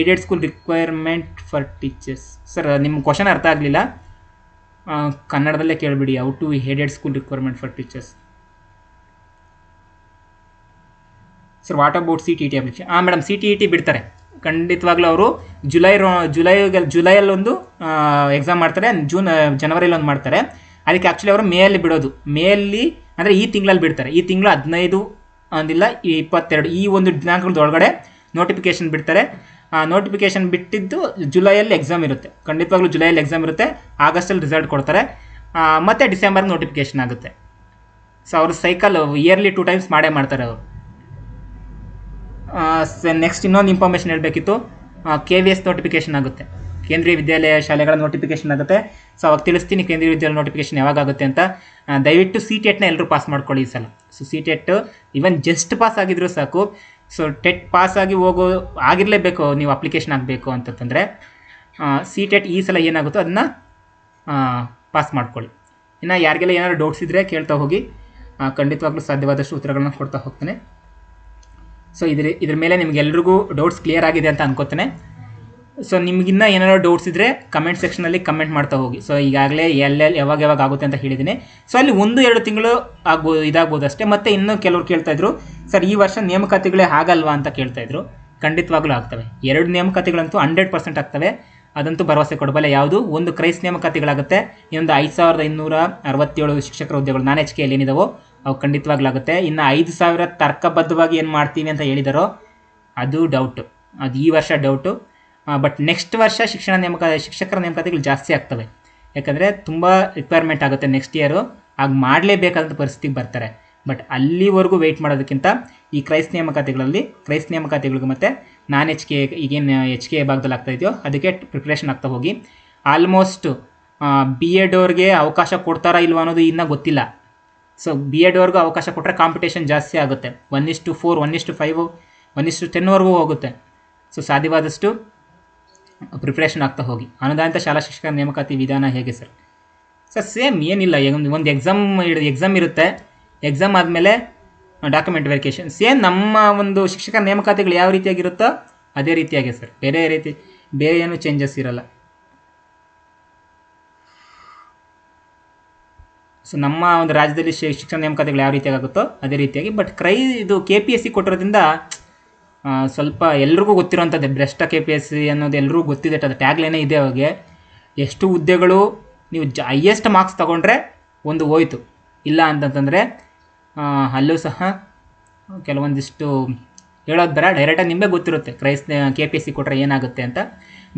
aided school requirement for teachers sir ನಿಮ್ಮ ಕ್ವಶನ್ ಅರ್ಥ ಆಗಲಿಲ್ಲ. ಕನ್ನಡದಲ್ಲೇ ಕೇಳಿಬಿಡಿ out to aided school requirement for teachers sir what about C T T application ಹಾಂ madam C T E T ಬಿಡ್ತಾರೆ. ಖಂಡಿತವಾಗ್ಲೂ ಅವರು ಜುಲೈ ಜುಲೈ ಜುಲೈಯಲ್ಲಿ ಒಂದು ಎಕ್ಸಾಮ್ ಮಾಡ್ತಾರೆ ಜೂನ್ ಜನವರಿಯಲ್ಲಿ ಒಂದು ಮಾಡ್ತಾರೆ. ಅದಕ್ಕೆ ಆ್ಯಕ್ಚುಲಿ ಅವರು ಮೇಯಲ್ಲಿ ಬಿಡೋದು. ಮೇಯಲ್ಲಿ ಅಂದರೆ ಈ ತಿಂಗಳಲ್ಲಿ ಬಿಡ್ತಾರೆ. ಈ ತಿಂಗಳು ಹದಿನೈದು ಅಂದಿಲ್ಲ, ಇಪ್ಪತ್ತೆರಡು, ಈ ಒಂದು ದಿನಾಂಕದ ಒಳಗಡೆ ನೋಟಿಫಿಕೇಶನ್ ಬಿಡ್ತಾರೆ ನೋಟಿಫಿಕೇಶನ್ ಬಿಟ್ಟಿದ್ದು ಜುಲೈಯಲ್ಲಿ ಎಕ್ಸಾಮ್ ಇರುತ್ತೆ. ಖಂಡಿತವಾಗ್ಲೂ ಜುಲೈಯಲ್ಲಿ ಎಕ್ಸಾಮ್ ಇರುತ್ತೆ. ಆಗಸ್ಟಲ್ಲಿ ರಿಸಲ್ಟ್ ಕೊಡ್ತಾರೆ. ಮತ್ತು ಮತ್ತೆ ಡಿಸೆಂಬರ್ ನೋಟಿಫಿಕೇಶನ್ ಆಗುತ್ತೆ. ಸೊ ಅವರು ಸೈಕಲ್ ಇಯರ್ಲಿ ಟೂ ಟೈಮ್ಸ್ ಮಾಡೇ ಮಾಡ್ತಾರೆ ಅವರು. ನೆಕ್ಸ್ಟ್ ಇನ್ನೊಂದು ಇನ್ಫಾರ್ಮೇಷನ್ ಹೇಳಬೇಕಿತ್ತು. ಕೆ ವಿ ಎಸ್ ನೋಟಿಫಿಕೇಶನ್ ಆಗುತ್ತೆ. ಕೇಂದ್ರೀಯ ವಿದ್ಯಾಲಯ ಶಾಲೆಗಳ ನೋಟಿಫಿಕೇಶನ್ ಆಗುತ್ತೆ. ಸೊ ಅವಾಗ ತಿಳಿಸ್ತೀನಿ ಕೇಂದ್ರೀಯ ವಿದ್ಯಾಲಯ ನೋಟಿಫಿಕೇಶನ್ ಯಾವಾಗ ಆಗುತ್ತೆ ಅಂತ ದಯವಿಟ್ಟು ಸಿ ಟೆಟ್ನ ಎಲ್ಲರೂ ಪಾಸ್ ಮಾಡ್ಕೊಳ್ಳಿ ಈ ಸಲ. So C TET even just pass ಆಗಿದ್ರು ಸಾಕು. ಸೊ ಟೆಟ್ ಪಾಸ್ ಆಗಿ ಹೋಗೋ, ಆಗಿರಲೇಬೇಕು, ನೀವು ಅಪ್ಲಿಕೇಶನ್ ಆಗಬೇಕು ಅಂತಂತಂದರೆ. ಸಿ ಟೆಟ್ ಈ ಸಲ ಏನಾಗುತ್ತೋ ಅದನ್ನ ಪಾಸ್ ಮಾಡ್ಕೊಳ್ಳಿ. ಇನ್ನು ಯಾರಿಗೆಲ್ಲ ಏನಾದ್ರು ಡೌಟ್ಸ್ ಇದ್ದರೆ ಕೇಳ್ತಾ ಹೋಗಿ. ಖಂಡಿತವಾಗ್ಲೂ ಸಾಧ್ಯವಾದಷ್ಟು ಉತ್ತರಗಳನ್ನ ಕೊಡ್ತಾ ಹೋಗ್ತೇನೆ. ಸೊ ಇದ್ರ ಇದ್ರ ಮೇಲೆ ನಿಮ್ಗೆಲ್ರಿಗೂ ಡೌಟ್ಸ್ ಕ್ಲಿಯರ್ ಆಗಿದೆ ಅಂತ ಅನ್ಕೋತೇನೆ. ಸೊ ನಿಮಗಿನ್ನ ಏನಾದ್ರು ಡೌಟ್ಸ್ ಇದ್ದರೆ ಕಮೆಂಟ್ ಸೆಕ್ಷನಲ್ಲಿ ಕಮೆಂಟ್ ಮಾಡ್ತಾ ಹೋಗಿ. ಸೊ ಈಗಾಗಲೇ ಎಲ್ಲೆಲ್ಲಿ ಯಾವಾಗ ಯಾವಾಗ ಆಗುತ್ತೆ ಅಂತ ಹೇಳಿದ್ದೀನಿ. ಸೊ ಅಲ್ಲಿ ಒಂದು, ಎರಡು ತಿಂಗಳು ಆಗ್ಬೋದು ಇದಾಗ್ಬೋದು ಅಷ್ಟೇ ಮತ್ತು ಇನ್ನೂ ಕೆಲವರು ಕೇಳ್ತಾ ಇದ್ರು, ಸರ್, ಈ ವರ್ಷ ನೇಮಕಾತಿಗಳೇ ಆಗಲ್ವಾ? ಅಂತ ಕೇಳ್ತಾ ಇದ್ರು. ಖಂಡಿತವಾಗ್ಲೂ ಆಗ್ತವೆ. ಎರಡು ನೇಮಕಾತಿಗಳಂತೂ ಹಂಡ್ರೆಡ್ ಪರ್ಸೆಂಟ್ ಆಗ್ತವೆ. ಅದಂತೂ ಭರವಸೆ ಕೊಡಬಲ್ಲ ಯಾವುದು? ಒಂದು ಕ್ರೈಸ್ ನೇಮಕಾತಿಗಳಾಗುತ್ತೆ. ಇನ್ನೊಂದು ಐದು ಸಾವಿರದ ಇನ್ನೂರ ಅರವತ್ತೇಳು ಶಿಕ್ಷಕರ ಹುದ್ದೆಗಳು ನಾನ್ ಎಚ್ ಏನಿದಾವೋ, ಅವು ಖಂಡಿತವಾಗ್ಲಾಗುತ್ತೆ ಇನ್ನು ಐದು ಸಾವಿರ ತರ್ಕಬದ್ಧವಾಗಿ ಏನು ಮಾಡ್ತೀವಿ ಅಂತ ಹೇಳಿದಾರೋ, ಅದು ಡೌಟು ಅದು ಈ ವರ್ಷ ಡೌಟು ಬಟ್ ನೆಕ್ಸ್ಟ್ ವರ್ಷ ಶಿಕ್ಷಣ ನೇಮಕ, ಶಿಕ್ಷಕರ ನೇಮಕಾತಿಗಳು ಜಾಸ್ತಿ ಆಗ್ತವೆ. ಯಾಕಂದರೆ ತುಂಬ ರಿಕ್ವೈರ್ಮೆಂಟ್ ಆಗುತ್ತೆ ನೆಕ್ಸ್ಟ್ ಇಯರು ಆಗ ಮಾಡಲೇಬೇಕಾದಂಥ ಪರಿಸ್ಥಿತಿಗೆ ಬರ್ತಾರೆ. ಬಟ್ ಅಲ್ಲಿವರೆಗೂ ವೆಯ್ಟ್ ಮಾಡೋದಕ್ಕಿಂತ ಈ ಕ್ರೈಸ್ ನೇಮಕಾತಿಗಳಲ್ಲಿ, ಕ್ರೈಸ್ ನೇಮಕಾತಿಗಳಿಗೆ ಮತ್ತು ನಾನ್ ಎಚ್ ಕೆ ಈಗೇನು ಎಚ್ ಕೆ ಭಾಗದಲ್ಲಿ ಆಗ್ತಾ ಇದೆಯೋ ಅದಕ್ಕೆ ಪ್ರಿಪ್ರೇಷನ್ ಆಗ್ತಾ ಹೋಗಿ. ಆಲ್ಮೋಸ್ಟ್ ಬಿ ಎಡ್ ಅವ್ರಿಗೆ ಅವಕಾಶ ಕೊಡ್ತಾರಾ ಇಲ್ವ ಅನ್ನೋದು ಇನ್ನೂ ಗೊತ್ತಿಲ್ಲ. ಸೊ ಬಿ ಎಡ್ವರೆಗೂ ಅವಕಾಶ ಕೊಟ್ಟರೆ ಕಾಂಪಿಟೇಷನ್ ಜಾಸ್ತಿ ಆಗುತ್ತೆ. ಒನ್ ಇಷ್ಟು ಫೋರ್ ಒನ್ ಇಷ್ಟು ಫೈವ್ ಒನ್ ಇಷ್ಟು ಟೆನ್ವರೆಗೂ ಹೋಗುತ್ತೆ. ಸೊ ಸಾಧ್ಯವಾದಷ್ಟು ಪ್ರಿಪ್ರೇಷನ್ ಆಗ್ತಾ ಹೋಗಿ. ಅನುದಾನಿತ ಶಾಲಾ ಶಿಕ್ಷಕರ ನೇಮಕಾತಿ ವಿಧಾನ ಹೇಗೆ ಸರ್? ಸರ್ ಸೇಮ್ ಏನಿಲ್ಲ. ಒಂದು ಒಂದು ಎಕ್ಸಾಮ್ ಎಕ್ಸಾಮ್ ಇರುತ್ತೆ. ಎಕ್ಸಾಮ್ ಆದಮೇಲೆ ಡಾಕ್ಯುಮೆಂಟ್ ವೆರಿಫಿಕೇಷನ್ ಸೇಮ್ ನಮ್ಮ ಒಂದು ಶಿಕ್ಷಕರ ನೇಮಕಾತಿಗಳು ಯಾವ ರೀತಿಯಾಗಿರುತ್ತೋ ಅದೇ ರೀತಿಯಾಗಿ ಸರ್. ಬೇರೆ ರೀತಿ ಬೇರೆ ಏನು ಚೇಂಜಸ್ ಇರಲ್ಲ. ಸೊ ನಮ್ಮ ಒಂದು ರಾಜ್ಯದಲ್ಲಿ ಶಿಕ್ಷಣ ನೇಮಕಾತಿಗಳು ಯಾವ ರೀತಿಯಾಗಿ ಆಗುತ್ತೋ ಅದೇ ರೀತಿಯಾಗಿ. ಬಟ್ ಕ್ರೈ ಇದು ಕೆ ಪಿ ಎಸ್ ಸಿ ಕೊಟ್ಟಿರೋದ್ರಿಂದ ಸ್ವಲ್ಪ ಎಲ್ರಿಗೂ ಗೊತ್ತಿರೋಂಥದ್ದೇ ಭ್ರಷ್ಟ ಕೆ ಪಿ ಎಸ್ ಸಿ ಅನ್ನೋದು ಎಲ್ರಿಗೂ ಗೊತ್ತಿದೆ, ಅದು ಟ್ಯಾಗ್ಲೇನೇ ಇದೆ ಅವಾಗೆ ಎಷ್ಟು ಹುದ್ದೆಗಳು ನೀವು ಜ ಹೈಯೆಸ್ಟ್ ಮಾರ್ಕ್ಸ್ ತೊಗೊಂಡ್ರೆ ಒಂದು ಹೋಯ್ತು. ಇಲ್ಲ ಅಂತಂತಂದರೆ ಅಲ್ಲೂ ಸಹ ಕೆಲವೊಂದಿಷ್ಟು ಹೇಳೋದು ಬೇಡ. ಡೈರೆಕ್ಟಾಗಿ ನಿಮಗೆ ಗೊತ್ತಿರುತ್ತೆ ಕ್ರೈಸ್ ಕೆ ಪಿ ಎಸ್ ಸಿ ಕೊಟ್ಟರೆ ಏನಾಗುತ್ತೆ ಅಂತ.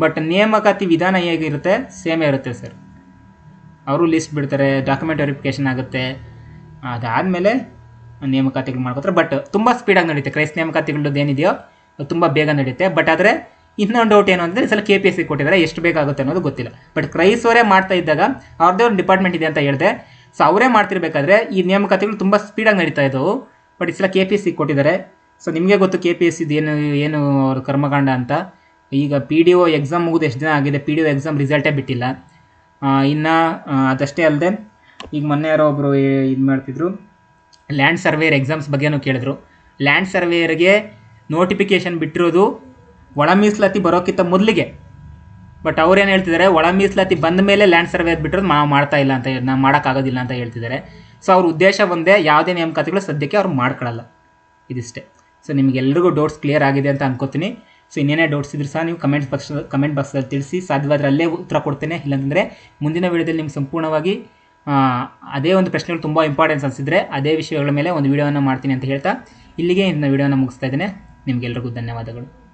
ಬಟ್ ನೇಮಕಾತಿ ವಿಧಾನ ಹೇಗಿರುತ್ತೆ? ಸೇಮೇ ಇರುತ್ತೆ ಸರ್ ಅವರು ಲಿಸ್ಟ್ ಬಿಡ್ತಾರೆ ಡಾಕ್ಯುಮೆಂಟ್ ವೆರಿಫಿಕೇಷನ್ ಆಗುತ್ತೆ. ಅದಾದಮೇಲೆ ನೇಮಕಾತಿಗಳು ಮಾಡ್ಕೋತಾರೆ. ಬಟ್ ತುಂಬ ಸ್ಪೀಡಾಗಿ ನಡೆಯುತ್ತೆ ಕ್ರೈಸ್ ನೇಮಕಾತಿಗಳದ್ದು ಏನಿದೆಯೋ, ತುಂಬ ಬೇಗ ನಡೆಯುತ್ತೆ ಬಟ್ ಆದರೆ ಇನ್ನೊಂದು ಡೌಟ್ ಏನು ಅಂದರೆ ಸಲ ಕೆ ಪಿ ಎಸ್ ಸಿ ಕೊಟ್ಟಿದ್ದಾರೆ ಎಷ್ಟು ಬೇಕಾಗುತ್ತೆ ಅನ್ನೋದು ಗೊತ್ತಿಲ್ಲ. ಬಟ್ ಕ್ರೈಸ್ ಅವರೇ ಮಾಡ್ತಾ ಇದ್ದಾಗ, ಅವ್ರದ್ದೇ ಒಂದು ಡಿಪಾರ್ಟ್ಮೆಂಟ್ ಇದೆ ಅಂತ ಹೇಳಿದೆ. ಸೊ ಅವರೇ ಮಾಡ್ತಿರ್ಬೇಕಾದ್ರೆ, ಈ ನೇಮಕಾತಿಗಳು ತುಂಬ ಸ್ಪೀಡಾಗಿ ನಡೀತಾ ಇದ್ದವು. ಬಟ್ ಈ ಸಲ ಕೆ ಪಿ ಎಸ್ ಸಿ ಕೊಟ್ಟಿದ್ದಾರೆ ಸೊ ನಿಮಗೆ ಗೊತ್ತು ಕೆ ಪಿ ಎಸ್ ಸಿದು ಏನು ಏನು ಅವ್ರ ಕರ್ಮಕಾಂಡ ಅಂತ. ಈಗ ಪಿ ಡಿ ಒ ಎಕ್ಸಾಮ್ ಮುಗಿದು ಎಷ್ಟು ದಿನ ಆಗಿದೆ? ಪಿ ಡಿ ಒ ಎಕ್ಸಾಮ್ ರಿಸಲ್ಟೇ ಬಿಟ್ಟಿಲ್ಲ. ಇನ್ನು ಅದಷ್ಟೇ ಅಲ್ಲದೆ ಈಗ ಮೊನ್ನೆ ಯಾರೋ ಒಬ್ಬರು ಇದು ಮಾಡ್ತಿದ್ರು. ಲ್ಯಾಂಡ್ ಸರ್ವೇಯರ್ ಎಕ್ಸಾಮ್ಸ್ ಬಗ್ಗೆನೂ ಕೇಳಿದ್ರು. ಲ್ಯಾಂಡ್ ಸರ್ವೇಯರ್ಗೆ ನೋಟಿಫಿಕೇಷನ್ ಬಿಟ್ಟಿರೋದು ಒಳ ಮೀಸಲಾತಿ ಬರೋಕ್ಕಿಂತ ಮೊದಲಿಗೆ. ಬಟ್ ಅವ್ರೇನು ಹೇಳ್ತಿದ್ದಾರೆ ಒಳ ಮೀಸಲಾತಿ ಬಂದ ಮೇಲೆ ಲ್ಯಾಂಡ್ ಸರ್ವೇರ್ ಬಿಟ್ಟಿರೋದು ನಾವು ಮಾಡ್ತಾ ಇಲ್ಲ ಅಂತ ನಾವು ಮಾಡೋಕ್ಕಾಗೋದಿಲ್ಲ ಅಂತ ಹೇಳ್ತಿದ್ದಾರೆ ಸೊ ಅವ್ರ ಉದ್ದೇಶ ಒಂದೇ, ಯಾವುದೇ ನೇಮಕಾತಿಗಳು ಸದ್ಯಕ್ಕೆ ಅವ್ರು ಮಾಡ್ಕೊಳ್ಳಲ್ಲ ಇದಿಷ್ಟೇ. ಸೊ ನಿಮಗೆಲ್ರಿಗೂ ಡೌಟ್ಸ್ ಕ್ಲಿಯರ್ ಆಗಿದೆ ಅಂತ ಅನ್ಕೋತೀನಿ. ಸೊ ಇನ್ನೇನೇ ಡೌಟ್ಸ್ ಇದ್ರೆ ಸಹ ನೀವು ಕಮೆಂಟ್ ಬಾಕ್ಸ್ ಕಮೆಂಟ್ ಬಾಕ್ಸಲ್ಲಿ ತಿಳಿಸಿ, ಸಾಧ್ಯವಾದರೆ ಅಲ್ಲೇ ಉತ್ತರ ಕೊಡ್ತೇನೆ. ಇಲ್ಲಾಂದರೆ ಮುಂದಿನ ವಿಡಿಯೋದಲ್ಲಿ ನಿಮ್ಗೆ ಸಂಪೂರ್ಣವಾಗಿ ಅದೇ ಒಂದು ಪ್ರಶ್ನೆಗಳು ತುಂಬ ಇಂಪಾರ್ಟೆನ್ಸ್ ಅನಿಸಿದ್ರೆ ಅದೇ ವಿಷಯಗಳ ಮೇಲೆ ಒಂದು ವಿಡಿಯೋವನ್ನು ಮಾಡ್ತೀನಿ ಅಂತ ಹೇಳ್ತಾ ಇಲ್ಲಿಗೆ ಇನ್ನು ವಿಡಿಯೋನ ಮುಗಿಸ್ತಾ ಇದ್ದೇನೆ. ನಿಮಗೆಲ್ರಿಗೂ ಧನ್ಯವಾದಗಳು.